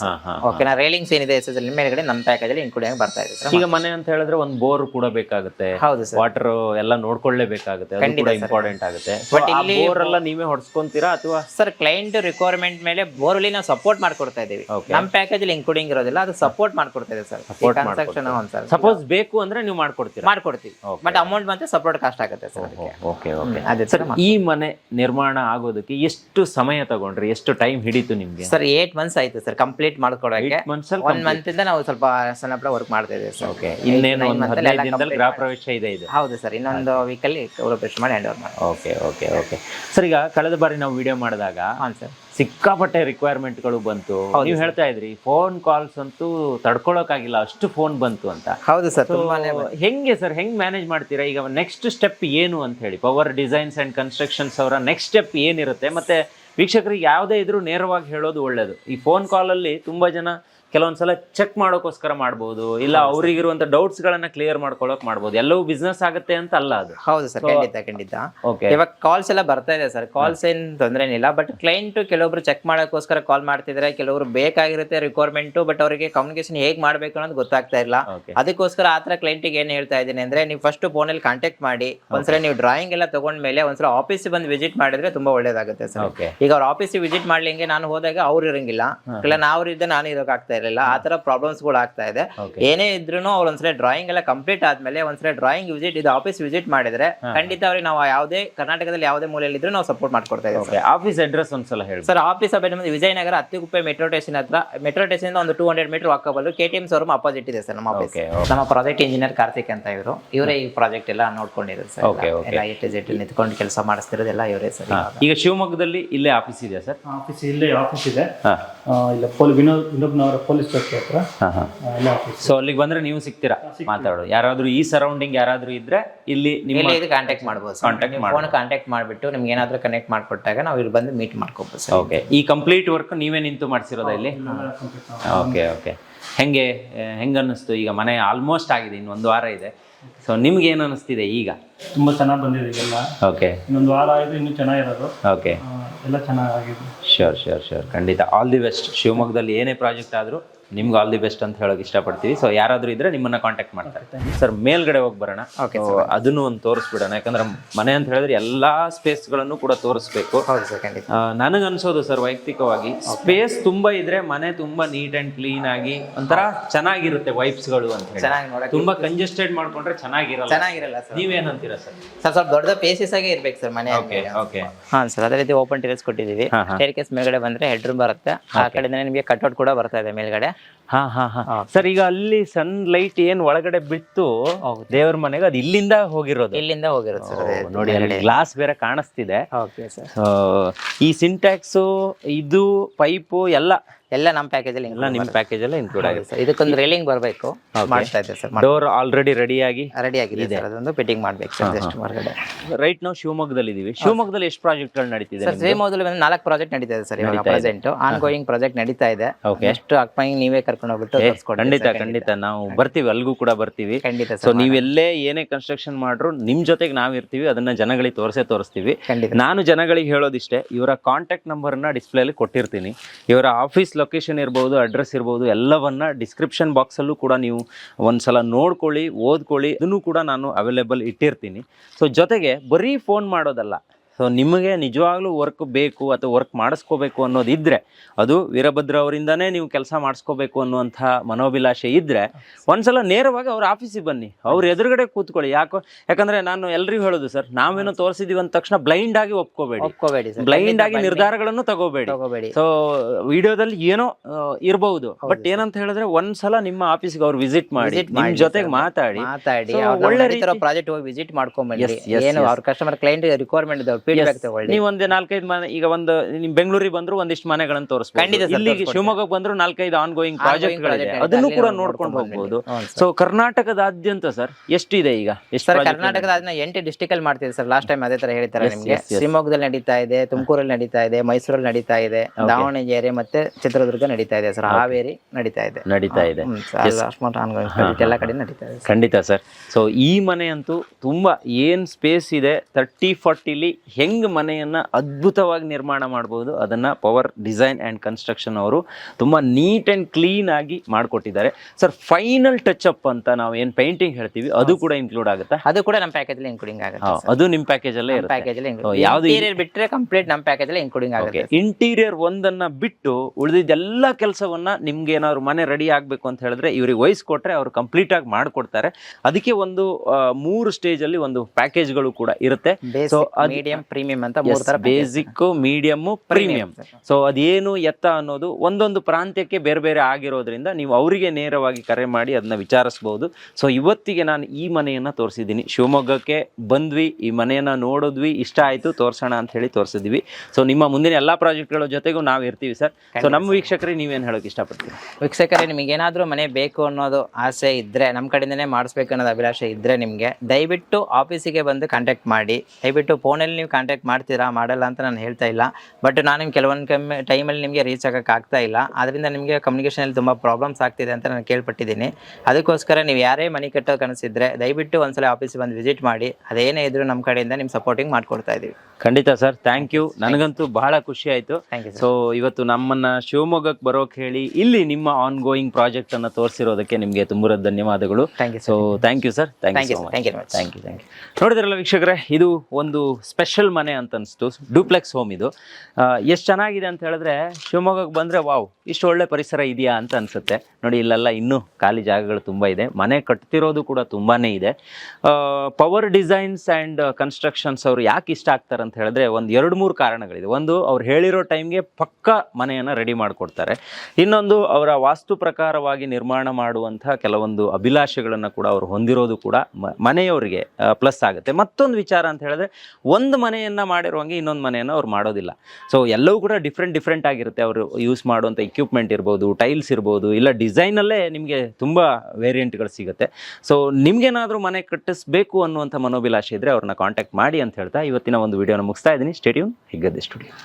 ಓಕೆ ನಾ ರೇಲಿಂಗ್ಸ್ ಏನಿದೆ ಎಸ್ ಎಸ್ ಅಲ್ಲಿ ಮೇಲ್ಗಡೆ ನಮ್ಮ ಪ್ಯಾಕೇಜ್ ಅಲ್ಲಿ ಇನ್ಕ್ಲೂಡ್ ಆಗಿ ಬರ್ತಾ ಇದೆ ಈಗ ಮನೆ ಅಂತ ಹೇಳಿದ್ರೆ ಒಂದು ಬೋರ್ ಕೂಡ ಬೇಕಾಗುತ್ತೆ. ಹೌದು ಸರ್. ವಾಟರ್ ಎಲ್ಲ ನೋಡ್ಕೊಳ್ಳೇಬೇಕಾಗುತ್ತೆ. ಇಂಪಾರ್ಟೆಂಟ್ ಆಗುತ್ತೆ. But ಬಟ್ ಇಲ್ಲಿ ಬೋರ್ ಎಲ್ಲ ನೀವೇ ಹೊಡ್ಸ್ಕೊಂತೀರಾ ಅಥವಾ? ಸರ್ ಕ್ಲೈಂಟ್ ರಿಕ್ವೈರ್ಮೆಂಟ್ ಮೇಲೆ ಬೋರ್ಲಿ ನಾವು ಸಪೋರ್ಟ್ ಮಾಡ್ಕೊಡ್ತಾ ಇದೀವಿ ನಮ್ಮ ಪ್ಯಾಕೇಜ್ ಅಲ್ಲಿ ಇನ್ಕ್ಲೂಡಿಂಗ್ ಇರೋದಿಲ್ಲ ಅದು ಸಪೋರ್ಟ್ ಮಾಡ್ಕೊಡ್ತಾ ಇದೆ ಸರ್ ಕನ್ಸ್ಟ್ರಕ್ಷನ್ ಒಂದು ಸರ್ ಸಪೋಸ್ ಬೇಕು ಅಂದ್ರೆ ನೀವು ಮಾಡ್ಕೊಡ್ತೀರಾ? ಮಾಡ್ಕೊಡ್ತೀವಿ. ಬಟ್ ಅಮೌಂಟ್ ಮತ್ತೆ ಸಪೋರ್ಟ್ ಕಾಸ್ಟ್ ಆಗುತ್ತೆ ಸರ್ ಓಕೆ ಓಕೆ. ಅದೇ ಸರ್ ಈ ಮನೆ ನಿರ್ಮಾಣ ಆಗೋದಕ್ಕೆ ಎಷ್ಟು ಸಮಯ ತಗೊಂಡ್ರಿ? ಎಷ್ಟು ಟೈಮ್ ಹಿಡಿತು ನಿಮ್ಗೆ? ಸರ್ ಏಟ್ ಮಂತ್ಸ್ ಆಯ್ತು ಸರ್ ಕಂಪ್ಲೀಟ್ ಮಾಡ್ಕೊಡೋಕೆ. Eight ಒನ್ ಮಂತ್ ಇಂದ ನಾವು ಸ್ವಲ್ಪ ಸಣ್ಣ ವರ್ಕ್ ಮಾಡ್ತಾ ಇದ್ದೀವಿ ಸರ್ ಓಕೆ ಇನ್ನೇನು ಗೃಹ ಪ್ರವೇಶ ಇದೆ ಇದು. ಹೌದು ಸರ್ ಇನ್ನೊಂದು ವೀಕಲ್ಲಿ ಗೃಹಪ್ರವೇಶ ಮಾಡಿ ಹ್ಯಾಂಡ್ ಓವರ್ ಮಾಡಿ ಓಕೆ ಓಕೆ ಓಕೆ. ಸರ್ ಈಗ ಕಳೆದ ಬಾರಿ ನಾವು ವಿಡಿಯೋ ಮಾಡಿದಾಗ ಹಾಂ ಸರ್ ಸಿಕ್ಕಾಪಟ್ಟೆ ರಿಕ್ವೈರ್ಮೆಂಟ್ಗಳು ಬಂತು. ನೀವು ಹೇಳ್ತಾ ಇದ್ರಿ ಫೋನ್ ಕಾಲ್ಸ್ ಅಂತೂ ತಡ್ಕೊಳಕ್ಕಾಗಿಲ್ಲ ಅಷ್ಟು ಫೋನ್ ಬಂತು ಅಂತ. ಹೌದು ಸರ್ ಹೆಂಗೆ ಸರ್ ಹೆಂಗ್ ಮ್ಯಾನೇಜ್ ಮಾಡ್ತೀರಾ? ಈಗ ನೆಕ್ಸ್ಟ್ ಸ್ಟೆಪ್ ಏನು ಅಂತ ಹೇಳಿ ಪವರ್ ಡಿಸೈನ್ಸ್ ಅಂಡ್ ಕನ್ಸ್ಟ್ರಕ್ಷನ್ಸ್ ಅವರ ನೆಕ್ಸ್ಟ್ ಸ್ಟೆಪ್ ಏನಿರುತ್ತೆ? ಮತ್ತೆ ವೀಕ್ಷಕರಿಗೆ ಯಾವುದೇ ಇದ್ರೂ ನೇರವಾಗಿ ಹೇಳೋದು ಒಳ್ಳೇದು. ಈ ಫೋನ್ ಕಾಲಲ್ಲಿ ತುಂಬಾ ಜನ ಕೆಲವೊಂದ್ಸಲ ಚೆಕ್ ಮಾಡೋಕ್ಕೋಸ್ಕರ ಮಾಡ್ಬೋದು ಇಲ್ಲ ಅವರಿಗಿರುವಂತ ಡೌಟ್ಸ್ ಗಳನ್ನ ಕ್ಲಿಯರ್ ಮಾಡ್ಕೊಳಕ್ ಮಾಡ್ಬೋದು. ಎಲ್ಲವೂ ಬಿಸ್ನೆಸ್ ಆಗುತ್ತೆ ಅಂತ ಅಲ್ಲ ಅದು. ಹೌದು ಸರ್ ಖಂಡಿತ ಖಂಡಿತ. ಓಕೆ ಇವಾಗ ಕಾಲ್ಸ್ ಎಲ್ಲ ಬರ್ತಾ ಇದೆ ಸರ್ ಕಾಲ್ಸ್ ಏನ್ ತೊಂದ್ರೆ ಏನಿಲ್ಲ ಬಟ್ ಕ್ಲೈಂಟ್ ಕೆಲವೊಬ್ರು ಚೆಕ್ ಮಾಡೋಕ್ಕೋಸ್ಕರ ಕಾಲ್ ಮಾಡ್ತಿದ್ರೆ ಕೆಲವರು ಬೇಕಾಗಿರುತ್ತೆ ರಿಕ್ವೈರ್ಮೆಂಟ್ ಬಟ್ ಅವರಿಗೆ ಕಮ್ಯುನಿಕೇಶನ್ ಹೇಗ್ ಮಾಡ್ಬೇಕು ಅನ್ನೋದು ಗೊತ್ತಾಗ್ತಾ ಇಲ್ಲ. ಅದಕ್ಕೋಸ್ಕರ ಆತರ ಕ್ಲೈಂಟಿಗೆ ಏನ್ ಹೇಳ್ತಾ ಇದ್ದೀನಿ ಅಂದ್ರೆ ನೀವು ಫಸ್ಟ್ ಫೋನಲ್ಲಿ ಕಾಂಟ್ಯಾಕ್ಟ್ ಮಾಡಿ ಒಂದ್ಸಲ ನೀವು ಡ್ರಾಯಿಂಗ್ ಎಲ್ಲ ತಗೊಂಡ್ಮೇಲೆ ಒಂದ್ಸಲ ಆಫೀಸ್ ಬಂದು ವಿಸಿಟ್ ಮಾಡಿದ್ರೆ ತುಂಬಾ ಒಳ್ಳೇದಾಗುತ್ತೆ ಸರ್. ಈಗ ಅವ್ರ ಆಫೀಸ್ ವಿಸಿಟ್ ಮಾಡ್ಲಿಂಗೆ ನಾನು ಹೋದಾಗ ಅವ್ರು ಇರಂಗಿಲ್ಲ ಇಲ್ಲ ನಾವು ಇದ್ದ ನಾನು ಇರೋಕೆ ಆಗ್ತಾ ಇರಲಿಲ್ಲ ಆ ತರ ಪ್ರಾಬ್ಲಮ್ಸ್ಗಳು ಆಗ್ತಾ ಇದೆ. ಏನೇ ಇದ್ರು ಅವ್ರು ಒಂದ್ಸಲ ಡ್ರಾಯಿಂಗ್ ಎಲ್ಲ ಕಂಪ್ಲೀಟ್ ಆದ್ಮೇಲೆ ಒಂದ್ಸಲ ಡ್ರಾಯಿಂಗ್ ವಿಸಿಟ್ ಇದು ಆಫೀಸ್ ವಿಸಿಟ್ ಮಾಡಿದ್ರೆ ಖಂಡಿತ ಅವ್ರಿಗೆ ನಾವು ಯಾವುದೇ ಕರ್ನಾಟಕದಲ್ಲಿ ಯಾವುದೇ ಮೂಲೆಯಲ್ಲಿ ಇದ್ರು ನಾವು ಸಪೋರ್ಟ್ ಮಾಡ್ಕೊಡ್ತಾ ಇದ್ದೀವಿ ಓಕೆ ಆಫೀಸ್ ಅಡ್ರೆಸ್ ಒಂದ್ಸಲ ಹೇಳಿ ಸರ್ ಆಫೀಸ್ ಬಂದು ವಿಜಯನಗರ ಹತ್ತಿಗುಪ್ಪೆ ಮೆಟ್ರೋ ಸ್ಟೇಷನ್ ಹತ್ರ ಮೆಟ್ರೋ ಸ್ಟೇಷನ್ ಇಂದ ಒಂದು two hundred metre walkable K T M showroom opposite ಇದೆ ಸರ್ ನಮ್ಮ ಆಫೀಸ್ ನಮ್ಮ ಪ್ರಾಜೆಕ್ಟ್ ಇಂಜಿನಿಯರ್ ಕಾರ್ತಿಕ್ ಅಂತ ಇವರು. ಇವರೇ ಈ ಪ್ರಾಜೆಕ್ಟ್ ಎಲ್ಲ ನೋಡ್ಕೊಂಡಿದ್ದಾರೆ ಸರ್. Okay, okay. ಎಲ್ಲ ಎ ಟು ಜೆಡ್ ನಿಂತ್ಕೊಂಡು ಕೆಲಸ ಮಾಡಿಸ್ತಿರೋದೆಲ್ಲ ಇವರೇ ಸರ್ ಈಗ ಶಿವಮೊಗ್ಗದಲ್ಲಿ ಇಲ್ಲೇ ಆಫೀಸ್ ಇದೆಯಾ ಸರ್? ಆಫೀಸ್ ಇಲ್ಲೇ ಆಫೀಸ್ ಇದೆ. ಇಲ್ಲ ಪೋಲ್ ವಿನೋದ್ ವಿನೋಬ್ನವರ ಪೊಲೀಸ್ ಚೌಕಿ ಹತ್ರ. ಹಾ ಹಾ. ಆ, ಆಫೀಸ್ ಸೊ ಅಲ್ಲಿಗೆ ಬಂದ್ರೆ ನೀವು ಸಿಗ್ತೀರಾ ಮಾತಾಡೋದು. ಯಾರಾದ್ರೂ ಈ ಸರೌಂಡಿಂಗ್ ಯಾರಾದ್ರೂ ಇದ್ರೆ ಇಲ್ಲಿ ನಿಮ್ಮ ಇಲ್ಲಿ ಇದು ಕಾಂಟ್ಯಾಕ್ಟ್ ಮಾಡ್ಬೋದು Contact ಫೋನ್ ಕಾಂಟ್ಯಾಕ್ಟ್ ಮಾಡಿಬಿಟ್ಟು ನಿಮ್ಗೆ ಏನಾದ್ರೂ ಕನೆಕ್ಟ್ ಮಾಡ್ಕೊಟ್ಟಾಗ ನಾವು ಇಲ್ಲಿ ಬಂದು ಮೀಟ್ ಮಾಡ್ಕೋಬೋದು ಸರ್. ಓಕೆ ಈ ಕಂಪ್ಲೀಟ್ ವರ್ಕ್ ನೀವೇ ನಿಂತು ಮಾಡಿಸಿರೋದ ಇಲ್ಲಿ? ಓಕೆ ಓಕೆ ಹೆಂಗೆ ಹೆಂಗ ಅನ್ನಿಸ್ತು ಈಗ ಮನೆ ಆಲ್ಮೋಸ್ಟ್ ಆಗಿದೆ ಇನ್ನು ಒಂದು ವಾರ ಇದೆ. ಸೊ ನಿಮ್ಗೆ ಏನು ಅನಿಸ್ತಿದೆ ಈಗ? ತುಂಬಾ ಚೆನ್ನಾಗಿ ಬಂದಿದೆ ಎಲ್ಲ ಓಕೆ ಇನ್ನೊಂದು ವಾರ ಆಯ್ತು ಇನ್ನು ಚೆನ್ನಾಗಿರೋದು. ಓಕೆ ಆ, ಎಲ್ಲ ಚೆನ್ನಾಗಿದೆ. ಶೋರ್ ಶೋರ್ ಶೋರ್ ಖಂಡಿತ. ಆಲ್ ದಿ ಬೆಸ್ಟ್ ಶಿವಮೊಗ್ಗದಲ್ಲಿ ಏನೇ ಪ್ರಾಜೆಕ್ಟ್ ಆದರೂ ನಿಮ್ಗೆ ಆಲ್ ದಿ ಬೆಸ್ಟ್ ಅಂತ ಹೇಳೋಕೆ ಇಷ್ಟಪಡ್ತೀವಿ. ಸೊ ಯಾರಾದರೂ ಇದ್ರೆ ನಿಮ್ಮನ್ನ ಕಾಂಟ್ಯಾಕ್ಟ್ ಮಾಡ್ತಾರೆ. ಸರ್ ಮೇಲ್ಗಡೆ ಹೋಗಿ ಬರೋಣ. ಅದನ್ನು ಒಂದು ತೋರಿಸ್ಬಿಡೋಣ. ಯಾಕಂದ್ರೆ ಮನೆ ಅಂತ ಹೇಳಿದ್ರೆ ಎಲ್ಲಾ ಸ್ಪೇಸ್ಗಳನ್ನು ಕೂಡ ತೋರಿಸ್ಬೇಕು. ಹೌದು ಸರ್ ಖಂಡಿತ. ನನಗೆ ಅನ್ಸೋದು ಸರ್ ವೈಯಕ್ತಿಕವಾಗಿ ಸ್ಪೇಸ್ ತುಂಬಾ ಇದ್ರೆ ಮನೆ ತುಂಬಾ ನೀಟ್ ಅಂಡ್ ಕ್ಲೀನ್ ಆಗಿ ಒಂಥರ ಚೆನ್ನಾಗಿರುತ್ತೆ ವೈಪ್ಸ್ಗಳು ಅಂತ ಹೇಳಿ. ಚೆನ್ನಾಗಿ ನೋಡಕ್ಕೆ ತುಂಬಾ ಕಂಜೆಸ್ಟೆಡ್ ಮಾಡ್ಕೊಂಡ್ರೆ ಚೆನ್ನಾಗಿರಲ್ಲ. ಚೆನ್ನಾಗಿರಲ್ಲ ಸರ್ ನೀವೇನಂತೀರಾ ಸರ್ ಸರ್ ಸ್ವಲ್ಪ ದೊಡ್ಡ ಪೇಸಸ್ ಆಗೇ ಇರ್ಬೇಕು ಸರ್ ಮನೆ ಓಕೆ ಹಾ ಸರ್ ಅದೇ ರೀತಿ ಓಪನ್ ಟೆರೇಸ್ ಕೊಟ್ಟಿದ್ದೀವಿ. ಕೇಸ್ ಮೇಲ್ಗಡೆ ಬಂದ್ರೆ ಹೆಡ್ ರೂಮ್ ಬರುತ್ತೆ. ಆ ಕಡೆಯಿಂದ ನಿಮಗೆ ಕಟ್ಔಟ್ ಕೂಡ ಬರ್ತಾ ಇದೆ ಮೇಲ್ಗಡೆ. ಹಾ ಹಾ ಹಾ. ಸರ್ ಈಗ ಅಲ್ಲಿ ಸನ್ ಲೈಟ್ ಏನ್ ಒಳಗಡೆ ಬಿತ್ತು ದೇವರ ಮನೆಗೆ ಅದು ಇಲ್ಲಿಂದ ಹೋಗಿರೋದು? ಇಲ್ಲಿಂದ ಹೋಗಿರೋದು ಸರ್ ನೋಡಿ ಅಲ್ಲಿ ಗ್ಲಾಸ್ ಬೇರೆ ಕಾಣಿಸ್ತಿದೆ. Okay sir. So, ಈ ಸಿಂಟ್ಯಾಕ್ಸು ಇದು ಪೈಪು ಎಲ್ಲ ಎಲ್ಲ ನಮ್ಮ ಪ್ಯಾಕೇಜ್ ಅಲ್ಲಿ ಎಲ್ಲ ನಿಮ್ಮ ಪ್ಯಾಕೇಜ್ ಅಲ್ಲಿ ಇನ್ಕ್ಲೂಡ್ ಆಗಿದೆ ಸರ್ ಇದಕ್ಕೊಂದು ರೇಲಿಂಗ್ ಬರಬೇಕು. ಮಾಡ್ತಾ ಇದ್ದೆ ಸರ್ ಡೋರ್ ಆಲ್ರೆಡಿ ರೆಡಿಯಾಗಿ ರೆಡಿ ಆಗಿದೆ ಸರ್ ಅದೊಂದು ಫಿಟ್ಟಿಂಗ್ ಮಾಡ್ಬೇಕು ಸರ್ ಜಸ್ಟ್ ಹೊರಗಡೆ. ರೈಟ್ ನಾವು ಶಿವಮೊಗ್ಗದಲ್ಲಿ ಇದೀವಿ. ಶಿವಮೊಗ್ಗದಲ್ಲಿ ಎಷ್ಟು ಪ್ರಾಜೆಕ್ಟ್ಗಳು ನಡೀತಿದೆ ಸರ್ ಸೇಮ್ ಮೊದಲು ಬಂದು ನಾಲ್ಕು ಪ್ರಾಜೆಕ್ಟ್ ನಡೀತಾ ಇದೆ ಸರ್ ಇವಾಗ ಪ್ರೆಸೆಂಟ್ ಆನ್ ಗೋಯಿಂಗ್ ಪ್ರಾಜೆಕ್ಟ್ ನಡೀತಾ ಇದೆ. Okay. ಎಷ್ಟು ಅಕ್ಮೈಂಗ್ ನೀವೇ ಕರ್ಕೊಂಡು ಹೋಗ್ಬಿಟ್ಟು ತೋರಿಸ್ಕೊಡಿ ಖಂಡಿತ ಖಂಡಿತ. ನಾವು ಬರ್ತೀವಿ ಅಲ್ಲಿಗೂ ಕೂಡ ಬರ್ತೀವಿ. ಖಂಡಿತ ಸೊ ಸರ್ ನೀವೆಲ್ಲೇ ಏನೇ ಕನ್ಸ್ಟ್ರಕ್ಷನ್ ಮಾಡ್ರು ನಿಮ್ ಜೊತೆಗೆ ನಾವ್ ಇರ್ತೀವಿ ಅದನ್ನ ಜನಗಳಿಗೆ ತೋರಿಸೇ ತೋರಿಸ್ತೀವಿ. ಖಂಡಿತ. ನಾನು ಜನಗಳಿಗೆ ಹೇಳೋದಿಷ್ಟೇ ಇವರ ಕಾಂಟ್ಯಾಕ್ಟ್ ನಂಬರ್ನ ಡಿಸ್ಪ್ಲೇಲಿ ಕೊಟ್ಟಿರ್ತೀನಿ. ಇವರ ಆಫೀಸ್ ಲೊಕೇಶನ್ ಇರ್ಬೋದು ಅಡ್ರೆಸ್ ಇರ್ಬೋದು, ಎಲ್ಲವನ್ನ ಡಿಸ್ಕ್ರಿಪ್ಷನ್ ಬಾಕ್ಸಲ್ಲೂ ಕೂಡ ನೀವು ಒಂದ್ಸಲ ನೋಡ್ಕೊಳ್ಳಿ, ಓದ್ಕೊಳ್ಳಿ ಅದನ್ನು ಕೂಡ ನಾನು ಅವೈಲೇಬಲ್ ಇಟ್ಟಿರ್ತೀನಿ. ಸೊ ಜೊತೆಗೆ ಬರೀ ಫೋನ್ ಮಾಡೋದಲ್ಲ ಸೊ ನಿಮಗೆ ನಿಜವಾಗ್ಲೂ ವರ್ಕ್ ಬೇಕು ಅಥವಾ ವರ್ಕ್ ಮಾಡಿಸ್ಕೋಬೇಕು ಅನ್ನೋದಿದ್ರೆ ಅದು ವೀರಭದ್ರ ಅವರಿಂದನೇ ನೀವು ಕೆಲಸ ಮಾಡಿಸ್ಕೋಬೇಕು ಅನ್ನುವಂಥ ಮನೋಭಿಲಾಷೆ ಇದ್ರೆ ಒಂದ್ಸಲ ನೇರವಾಗಿ ಅವ್ರ ಆಫೀಸಿಗೆ ಬನ್ನಿ. ಅವ್ರ ಎದುರುಗಡೆ ಕೂತ್ಕೊಳ್ಳಿ. ಯಾಕೋ ಯಾಕಂದ್ರೆ ನಾನು ಎಲ್ರಿಗೂ ಹೇಳೋದು ಸರ್ ನಾವೇನೋ ತೋರಿಸಿದೀವಿ ಅಂದ ತಕ್ಷಣ ಬ್ಲೈಂಡ್ ಆಗಿ ಒಪ್ಕೋಬೇಡಿ. ಒಪ್ಕೋಬೇಡಿ ಬ್ಲೈಂಡ್ ಆಗಿ ನಿರ್ಧಾರಗಳನ್ನು ತಗೋಬೇಡಿ. ತಗೋಬೇಡಿ. ಸೊ ವಿಡಿಯೋದಲ್ಲಿ ಏನೋ ಇರಬಹುದು ಬಟ್ ಏನಂತ ಹೇಳಿದ್ರೆ ಒಂದ್ಸಲ ನಿಮ್ಮ ಆಫೀಸ್ಗೆ ಅವ್ರು ವಿಸಿಟ್ ಮಾಡಿ ನಿಮ್ಮ ಜೊತೆಗೆ ಮಾತಾಡಿ. ಮಾತಾಡಿ. ಒಳ್ಳೆ ಪ್ರಾಜೆಕ್ಟ್ ಹೋಗಿ ವಿಸಿಟ್ ಮಾಡ್ಕೊಂಬೇಡಿ ಏನು. ಅವ್ರ ಕಸ್ಟಮರ್ ಕ್ಲೈಂಟ್ ರಿಕ್ವೈರ್ಮೆಂಟ್ ಫೀಡ್ಬ್ಯಾಕ್ ತಗೊಳ್ಳಿ ನೀವು ಒಂದು ನಾಲ್ಕೈದು ಮನೆ ಈಗ ಒಂದು ನಿಮ್ ಬೆಂಗಳೂರಿಗೆ ಬಂದ್ರು ಒಂದಿಷ್ಟು ಮನೆಗಳನ್ನು ಖಂಡಿತ ತೋರಿಸ್ಬೋದು ಇಲ್ಲಿಗೆ. ಶಿವಮೊಗ್ಗಕ್ಕೆ ಬಂದ್ರು ನಾಲ್ಕೈದು ಆನ್ ಗೋಯಿಂಗ್ ಪ್ರಾಜೆಕ್ಟ್ ಗಳಿದೆ. project ಅದನ್ನು ಕೂಡ ನೋಡ್ಕೊಂಡು ಹೋಗಬಹುದು ಹೋಗ್ಬೋದು. ಹೌದು ಸೊ ಕರ್ನಾಟಕದಾದ್ಯಂತ ಸರ್ ಎಷ್ಟಿದೆ ಈಗ? ಎಷ್ಟು ಸರ್ ಕರ್ನಾಟಕದ ಅದನ್ನ ಎಂಟು ಡಿಸ್ಟಿಕ್ ಅಲ್ಲಿ ಮಾಡ್ತಿದೆ ಸರ್. ಲಾಸ್ಟ್ ಟೈಮ್ ಅದೇ ತರ ಹೇಳ್ತಾರೆ ನಿಮಗೆ. ಶಿವಮೊಗ್ಗದಲ್ಲಿ ನಡೀತಾ ಇದೆ ತುಮಕೂರಲ್ಲಿ ನಡೀತಾ ಇದೆ ಮೈಸೂರಲ್ಲಿ ನಡೀತಾ ಇದೆ ದಾವಣಗೆರೆ ಮತ್ತೆ ಚಿತ್ರದುರ್ಗ ನಡೀತಾ ಇದೆ ಸರ್. ಹಾವೇರಿ ನಡೀತಾ ಇದೆ. ನಡೀತಾ ಇದೆ. ಎಲ್ಲ ಕಡೆ ನಡೀತಾ ಇದೆ ಖಂಡಿತ ಸರ್. ಸೊ ಈ ಮನೆ ಅಂತೂ ತುಂಬಾ ಏನ್ ಸ್ಪೇಸ್ ಇದೆ ತರ್ಟಿ ಫಾರ್ಟಿಲಿ ಹೆಂಗ್ ಮನೆಯನ್ನ ಅದ್ಭುತವಾಗಿ ನಿರ್ಮಾಣ ಮಾಡ್ಬೋದು ಅದನ್ನ ಪವರ್ ಡಿಸೈನ್ ಆ್ಯಂಡ್ ಕನ್ಸ್ಟ್ರಕ್ಷನ್ ಅವರು ತುಂಬ ನೀಟ್ ಆ್ಯಂಡ್ ಕ್ಲೀನ್ ಆಗಿ ಮಾಡಿಕೊಟ್ಟಿದ್ದಾರೆ. ಸರ್ ಫೈನಲ್ ಟಚ್ ಅಪ್ ಅಂತ ನಾವು ಏನು ಪೇಂಟಿಂಗ್ ಹೇಳ್ತೀವಿ ಅದು ಕೂಡ ಇನ್ಕ್ಲೂಡ್ ಆಗುತ್ತೆ? ಅದು ಕೂಡ ನಮ್ಮ ಪ್ಯಾಕೇಜ್ ಇನ್ಕ್ಲೂಡಿಂಗ್ ಆಗುತ್ತೆ ಅದು ನಿಮ್ಮ ಪ್ಯಾಕೇಜ್ ಅಲ್ಲಿ So, ಯಾವ್ದು ಇಂಟೀರಿಯರ್ ಬಿಟ್ಟರೆ ಕಂಪ್ಲೀಟ್ ನಮ್ಮ ಪ್ಯಾಕೇಜ್ ಅಲ್ಲಿ ಇನ್ಕ್ಲೂಡಿಂಗ್ ಆಗುತ್ತೆ ಇಂಟೀರಿಯರ್ ಒಂದನ್ನ ಬಿಟ್ಟು ಉಳಿದಿದ್ದೆಲ್ಲ ಕೆಲಸವನ್ನ ನಿಮ್ಗೆ ಏನಾದ್ರು ಮನೆ ರೆಡಿ ಆಗ್ಬೇಕು ಅಂತ ಹೇಳಿದ್ರೆ ಇವ್ರಿಗೆ ವಹಿಸ್ಕೊಟ್ರೆ ಅವ್ರು ಕಂಪ್ಲೀಟ್ ಆಗಿ ಮಾಡ್ಕೊಡ್ತಾರೆ. ಅದಕ್ಕೆ ಒಂದು ಆ, ಮೂರು ಸ್ಟೇಜ್ ಅಲ್ಲಿ ಒಂದು ಪ್ಯಾಕೇಜ್ಗಳು ಕೂಡ ಇರುತ್ತೆ. ಮೀಡಿಯಂ ಪ್ರೀಮಿಯಂ ಅಂತ ಮೂರು ತರ ಬೇಸಿಕ್ ಮೀಡಿಯಮ್ ಪ್ರೀಮಿಯಂ ಸೊ ಅದೇನು ಎತ್ತ ಅನ್ನೋದು ಒಂದೊಂದು ಪ್ರಾಂತ್ಯಕ್ಕೆ ಬೇರೆ ಬೇರೆ ಆಗಿರೋದ್ರಿಂದ ನೀವು ಅವರಿಗೆ ನೇರವಾಗಿ ಕರೆ ಮಾಡಿ ಅದನ್ನ ವಿಚಾರಿಸಬಹುದು ಸೊ ಇವತ್ತಿಗೆ ನಾನು ಈ ಮನೆಯನ್ನ ತೋರಿಸಿದ್ದೀನಿ. ಶಿವಮೊಗ್ಗಕ್ಕೆ ಬಂದ್ವಿ ಈ ಮನೆಯನ್ನ ನೋಡಿದ್ವಿ ಇಷ್ಟ ಆಯ್ತು ತೋರ್ಸೋಣ ಅಂತ ಹೇಳಿ ತೋರಿಸಿದ್ವಿ ಸೊ ನಿಮ್ಮ ಮುಂದಿನ ಎಲ್ಲಾ ಪ್ರಾಜೆಕ್ಟ್ಗಳ ಜೊತೆಗೂ ನಾವು ಇರ್ತೀವಿ ಸರ್. ಸೊ ನಮ್ಮ ವೀಕ್ಷಕರಿಗೆ ನೀವೇನು ಹೇಳೋಕೆ ಇಷ್ಟಪಡ್ತೀವಿ ವೀಕ್ಷಕರೇ ನಿಮಗೆ ಏನಾದರೂ ಮನೆ ಬೇಕು ಅನ್ನೋದು ಆಸೆ ಇದ್ದರೆ ನಮ್ಮ ಕಡೆಯಿಂದನೇ ಮಾಡಿಸ್ಬೇಕು ಅನ್ನೋದು ಅಭಿಲಾಷೆ ಇದ್ದರೆ ನಿಮಗೆ ದಯವಿಟ್ಟು ಆಫೀಸಿಗೆ ಬಂದು ಕಾಂಟ್ಯಾಕ್ಟ್ ಮಾಡಿ. ದಯವಿಟ್ಟು ಫೋನಲ್ಲಿ ನೀವು ಕಾಂಟ್ಯಾಕ್ಟ್ ಮಾಡ್ತೀರಾ? ಮಾಡಲ್ಲ ಅಂತ ನಾನು ಹೇಳ್ತಾ ಇಲ್ಲ. ಬಟ್ ನಾನು ನಿಮ್ಗೆ ಕೆಲವೊಂದು ಕಮ್ಮಿ ಟೈಮಲ್ಲಿ ನಿಮಗೆ ರೀಚ್ ಆಗೋಕ್ಕೆ ಆಗ್ತಾ ಇಲ್ಲ. ಅದರಿಂದ ನಿಮಗೆ ಕಮ್ಯುನಿಕೇಷನಲ್ಲಿ ತುಂಬ ಪ್ರಾಬ್ಲಮ್ಸ್ ಆಗ್ತಿದೆ ಅಂತ ನಾನು ಕೇಳ್ಪಟ್ಟಿದ್ದೀನಿ. ಅದಕ್ಕೋಸ್ಕರ ನೀವು ಯಾರೇ ಮನೆ ಕಟ್ಟೋ ಕನಸಿದ್ರೆ ದಯವಿಟ್ಟು ಒಂದ್ಸಲ ಆಫೀಸಿಗೆ ಬಂದು ವಿಸಿಟ್ ಮಾಡಿ. ಅದೇನೇ ಇದ್ರೂ ನಮ್ಮ ಕಡೆಯಿಂದ ನಿಮ್ಮ ಸಪೋರ್ಟಿಂಗ್ ಮಾಡ್ಕೊಡ್ತಾ ಇದ್ದೀವಿ ಖಂಡಿತ ಸರ್ ಥ್ಯಾಂಕ್ ಯು ನನಗಂತೂ ಬಹಳ ಖುಷಿ ಆಯ್ತು. ಥ್ಯಾಂಕ್ ಯು ಸೊ ಇವತ್ತು ನಮ್ಮನ್ನ ಶಿವಮೊಗ್ಗಕ್ಕೆ ಬರೋಕೆ ಹೇಳಿ ಇಲ್ಲಿ ನಿಮ್ಮ ಆನ್ ಗೋಯಿಂಗ್ ಪ್ರಾಜೆಕ್ಟ್ ಅನ್ನು ತೋರಿಸಿರೋದಕ್ಕೆ ನಿಮಗೆ ತುಂಬ ಧನ್ಯವಾದಗಳು. Thank you so thank you sir thank you thank much. Thank you thank you ನೋಡಿದ್ರಲ್ಲ ವೀಕ್ಷಕರೇ ಇದು ಒಂದು ಸ್ಪೆಷಲ್ ಮನೆ ಅಂತ ಅನಿಸ್ತು. ಡೂಪ್ಲೆಕ್ಸ್ ಹೋಮ್ ಇದು. ಎಷ್ಟು ಚೆನ್ನಾಗಿದೆ ಅಂತ ಹೇಳಿದ್ರೆ ಶಿವಮೊಗ್ಗಕ್ಕೆ ಬಂದರೆ ವಾವ್, ಇಷ್ಟು ಒಳ್ಳೆ ಪರಿಸರ ಇದೆಯಾ ಅಂತ ಅನಿಸುತ್ತೆ. ನೋಡಿ, ಇಲ್ಲೆಲ್ಲ ಇನ್ನೂ ಖಾಲಿ ಜಾಗಗಳು ತುಂಬ ಇದೆ. ಮನೆ ಕಟ್ತಿರೋದು ಕೂಡ ತುಂಬಾ ಇದೆ. ಪವರ್ ಡಿಸೈನ್ಸ್ ಆ್ಯಂಡ್ ಕನ್ಸ್ಟ್ರಕ್ಷನ್ಸ್ ಅವರು ಯಾಕೆ ಇಷ್ಟ ಆಗ್ತಾರೆ ಅಂತ ಹೇಳಿದ್ರೆ ಒಂದು ಎರಡು ಮೂರು ಕಾರಣಗಳಿದೆ. ಒಂದು, ಅವ್ರು ಹೇಳಿರೋ ಟೈಮ್ಗೆ ಪಕ್ಕ ಮನೆಯನ್ನು ರೆಡಿ ಮಾಡಿಕೊಡ್ತಾರೆ. ಇನ್ನೊಂದು, ಅವರ ವಾಸ್ತು ಪ್ರಕಾರವಾಗಿ ನಿರ್ಮಾಣ ಮಾಡುವಂತಹ ಕೆಲವೊಂದು ಅಭಿಲಾಷೆಗಳನ್ನು ಕೂಡ ಅವರು ಹೊಂದಿರೋದು ಕೂಡ ಮನೆಯವರಿಗೆ ಪ್ಲಸ್ ಆಗುತ್ತೆ. ಮತ್ತೊಂದು ವಿಚಾರ ಅಂತ ಹೇಳಿದ್ರೆ, ಒಂದು ಮನೆಯನ್ನ ಮಾಡಿರುವಂಗೆ ಇನ್ನೊಂದು ಮನೆಯನ್ನು ಅವ್ರು ಮಾಡೋದಿಲ್ಲ. ಸೊ ಎಲ್ಲವೂ ಕೂಡ ಡಿಫ್ರೆಂಟ್ ಡಿಫ್ರೆಂಟ್ ಆಗಿರುತ್ತೆ. ಅವರು ಯೂಸ್ ಮಾಡುವಂಥ ಇಕ್ವಿಪ್ಮೆಂಟ್ ಇರ್ಬೋದು ಟೈಲ್ಸ್ ಇರ್ಬೋದು, ಇಲ್ಲ ಡಿಸೈನಲ್ಲೇ ನಿಮಗೆ ತುಂಬ ವೇರಿಯಂಟ್ಗಳು ಸಿಗುತ್ತೆ. ಸೊ ನಿಮಗೇನಾದರೂ ಮನೆ ಕಟ್ಟಿಸ್ಬೇಕು ಅನ್ನುವಂಥ ಮನೋಭಿಲಾಷೆ ಇದ್ದರೆ ಅವ್ರನ್ನ ಕಾಂಟ್ಯಾಕ್ಟ್ ಮಾಡಿ ಅಂತ ಹೇಳ್ತಾ ಇವತ್ತಿನ ಒಂದು ವಿಡಿಯೋನ ಮುಗಿಸ್ತಾ ಇದ್ದೀನಿ. Stadium Heggadde studio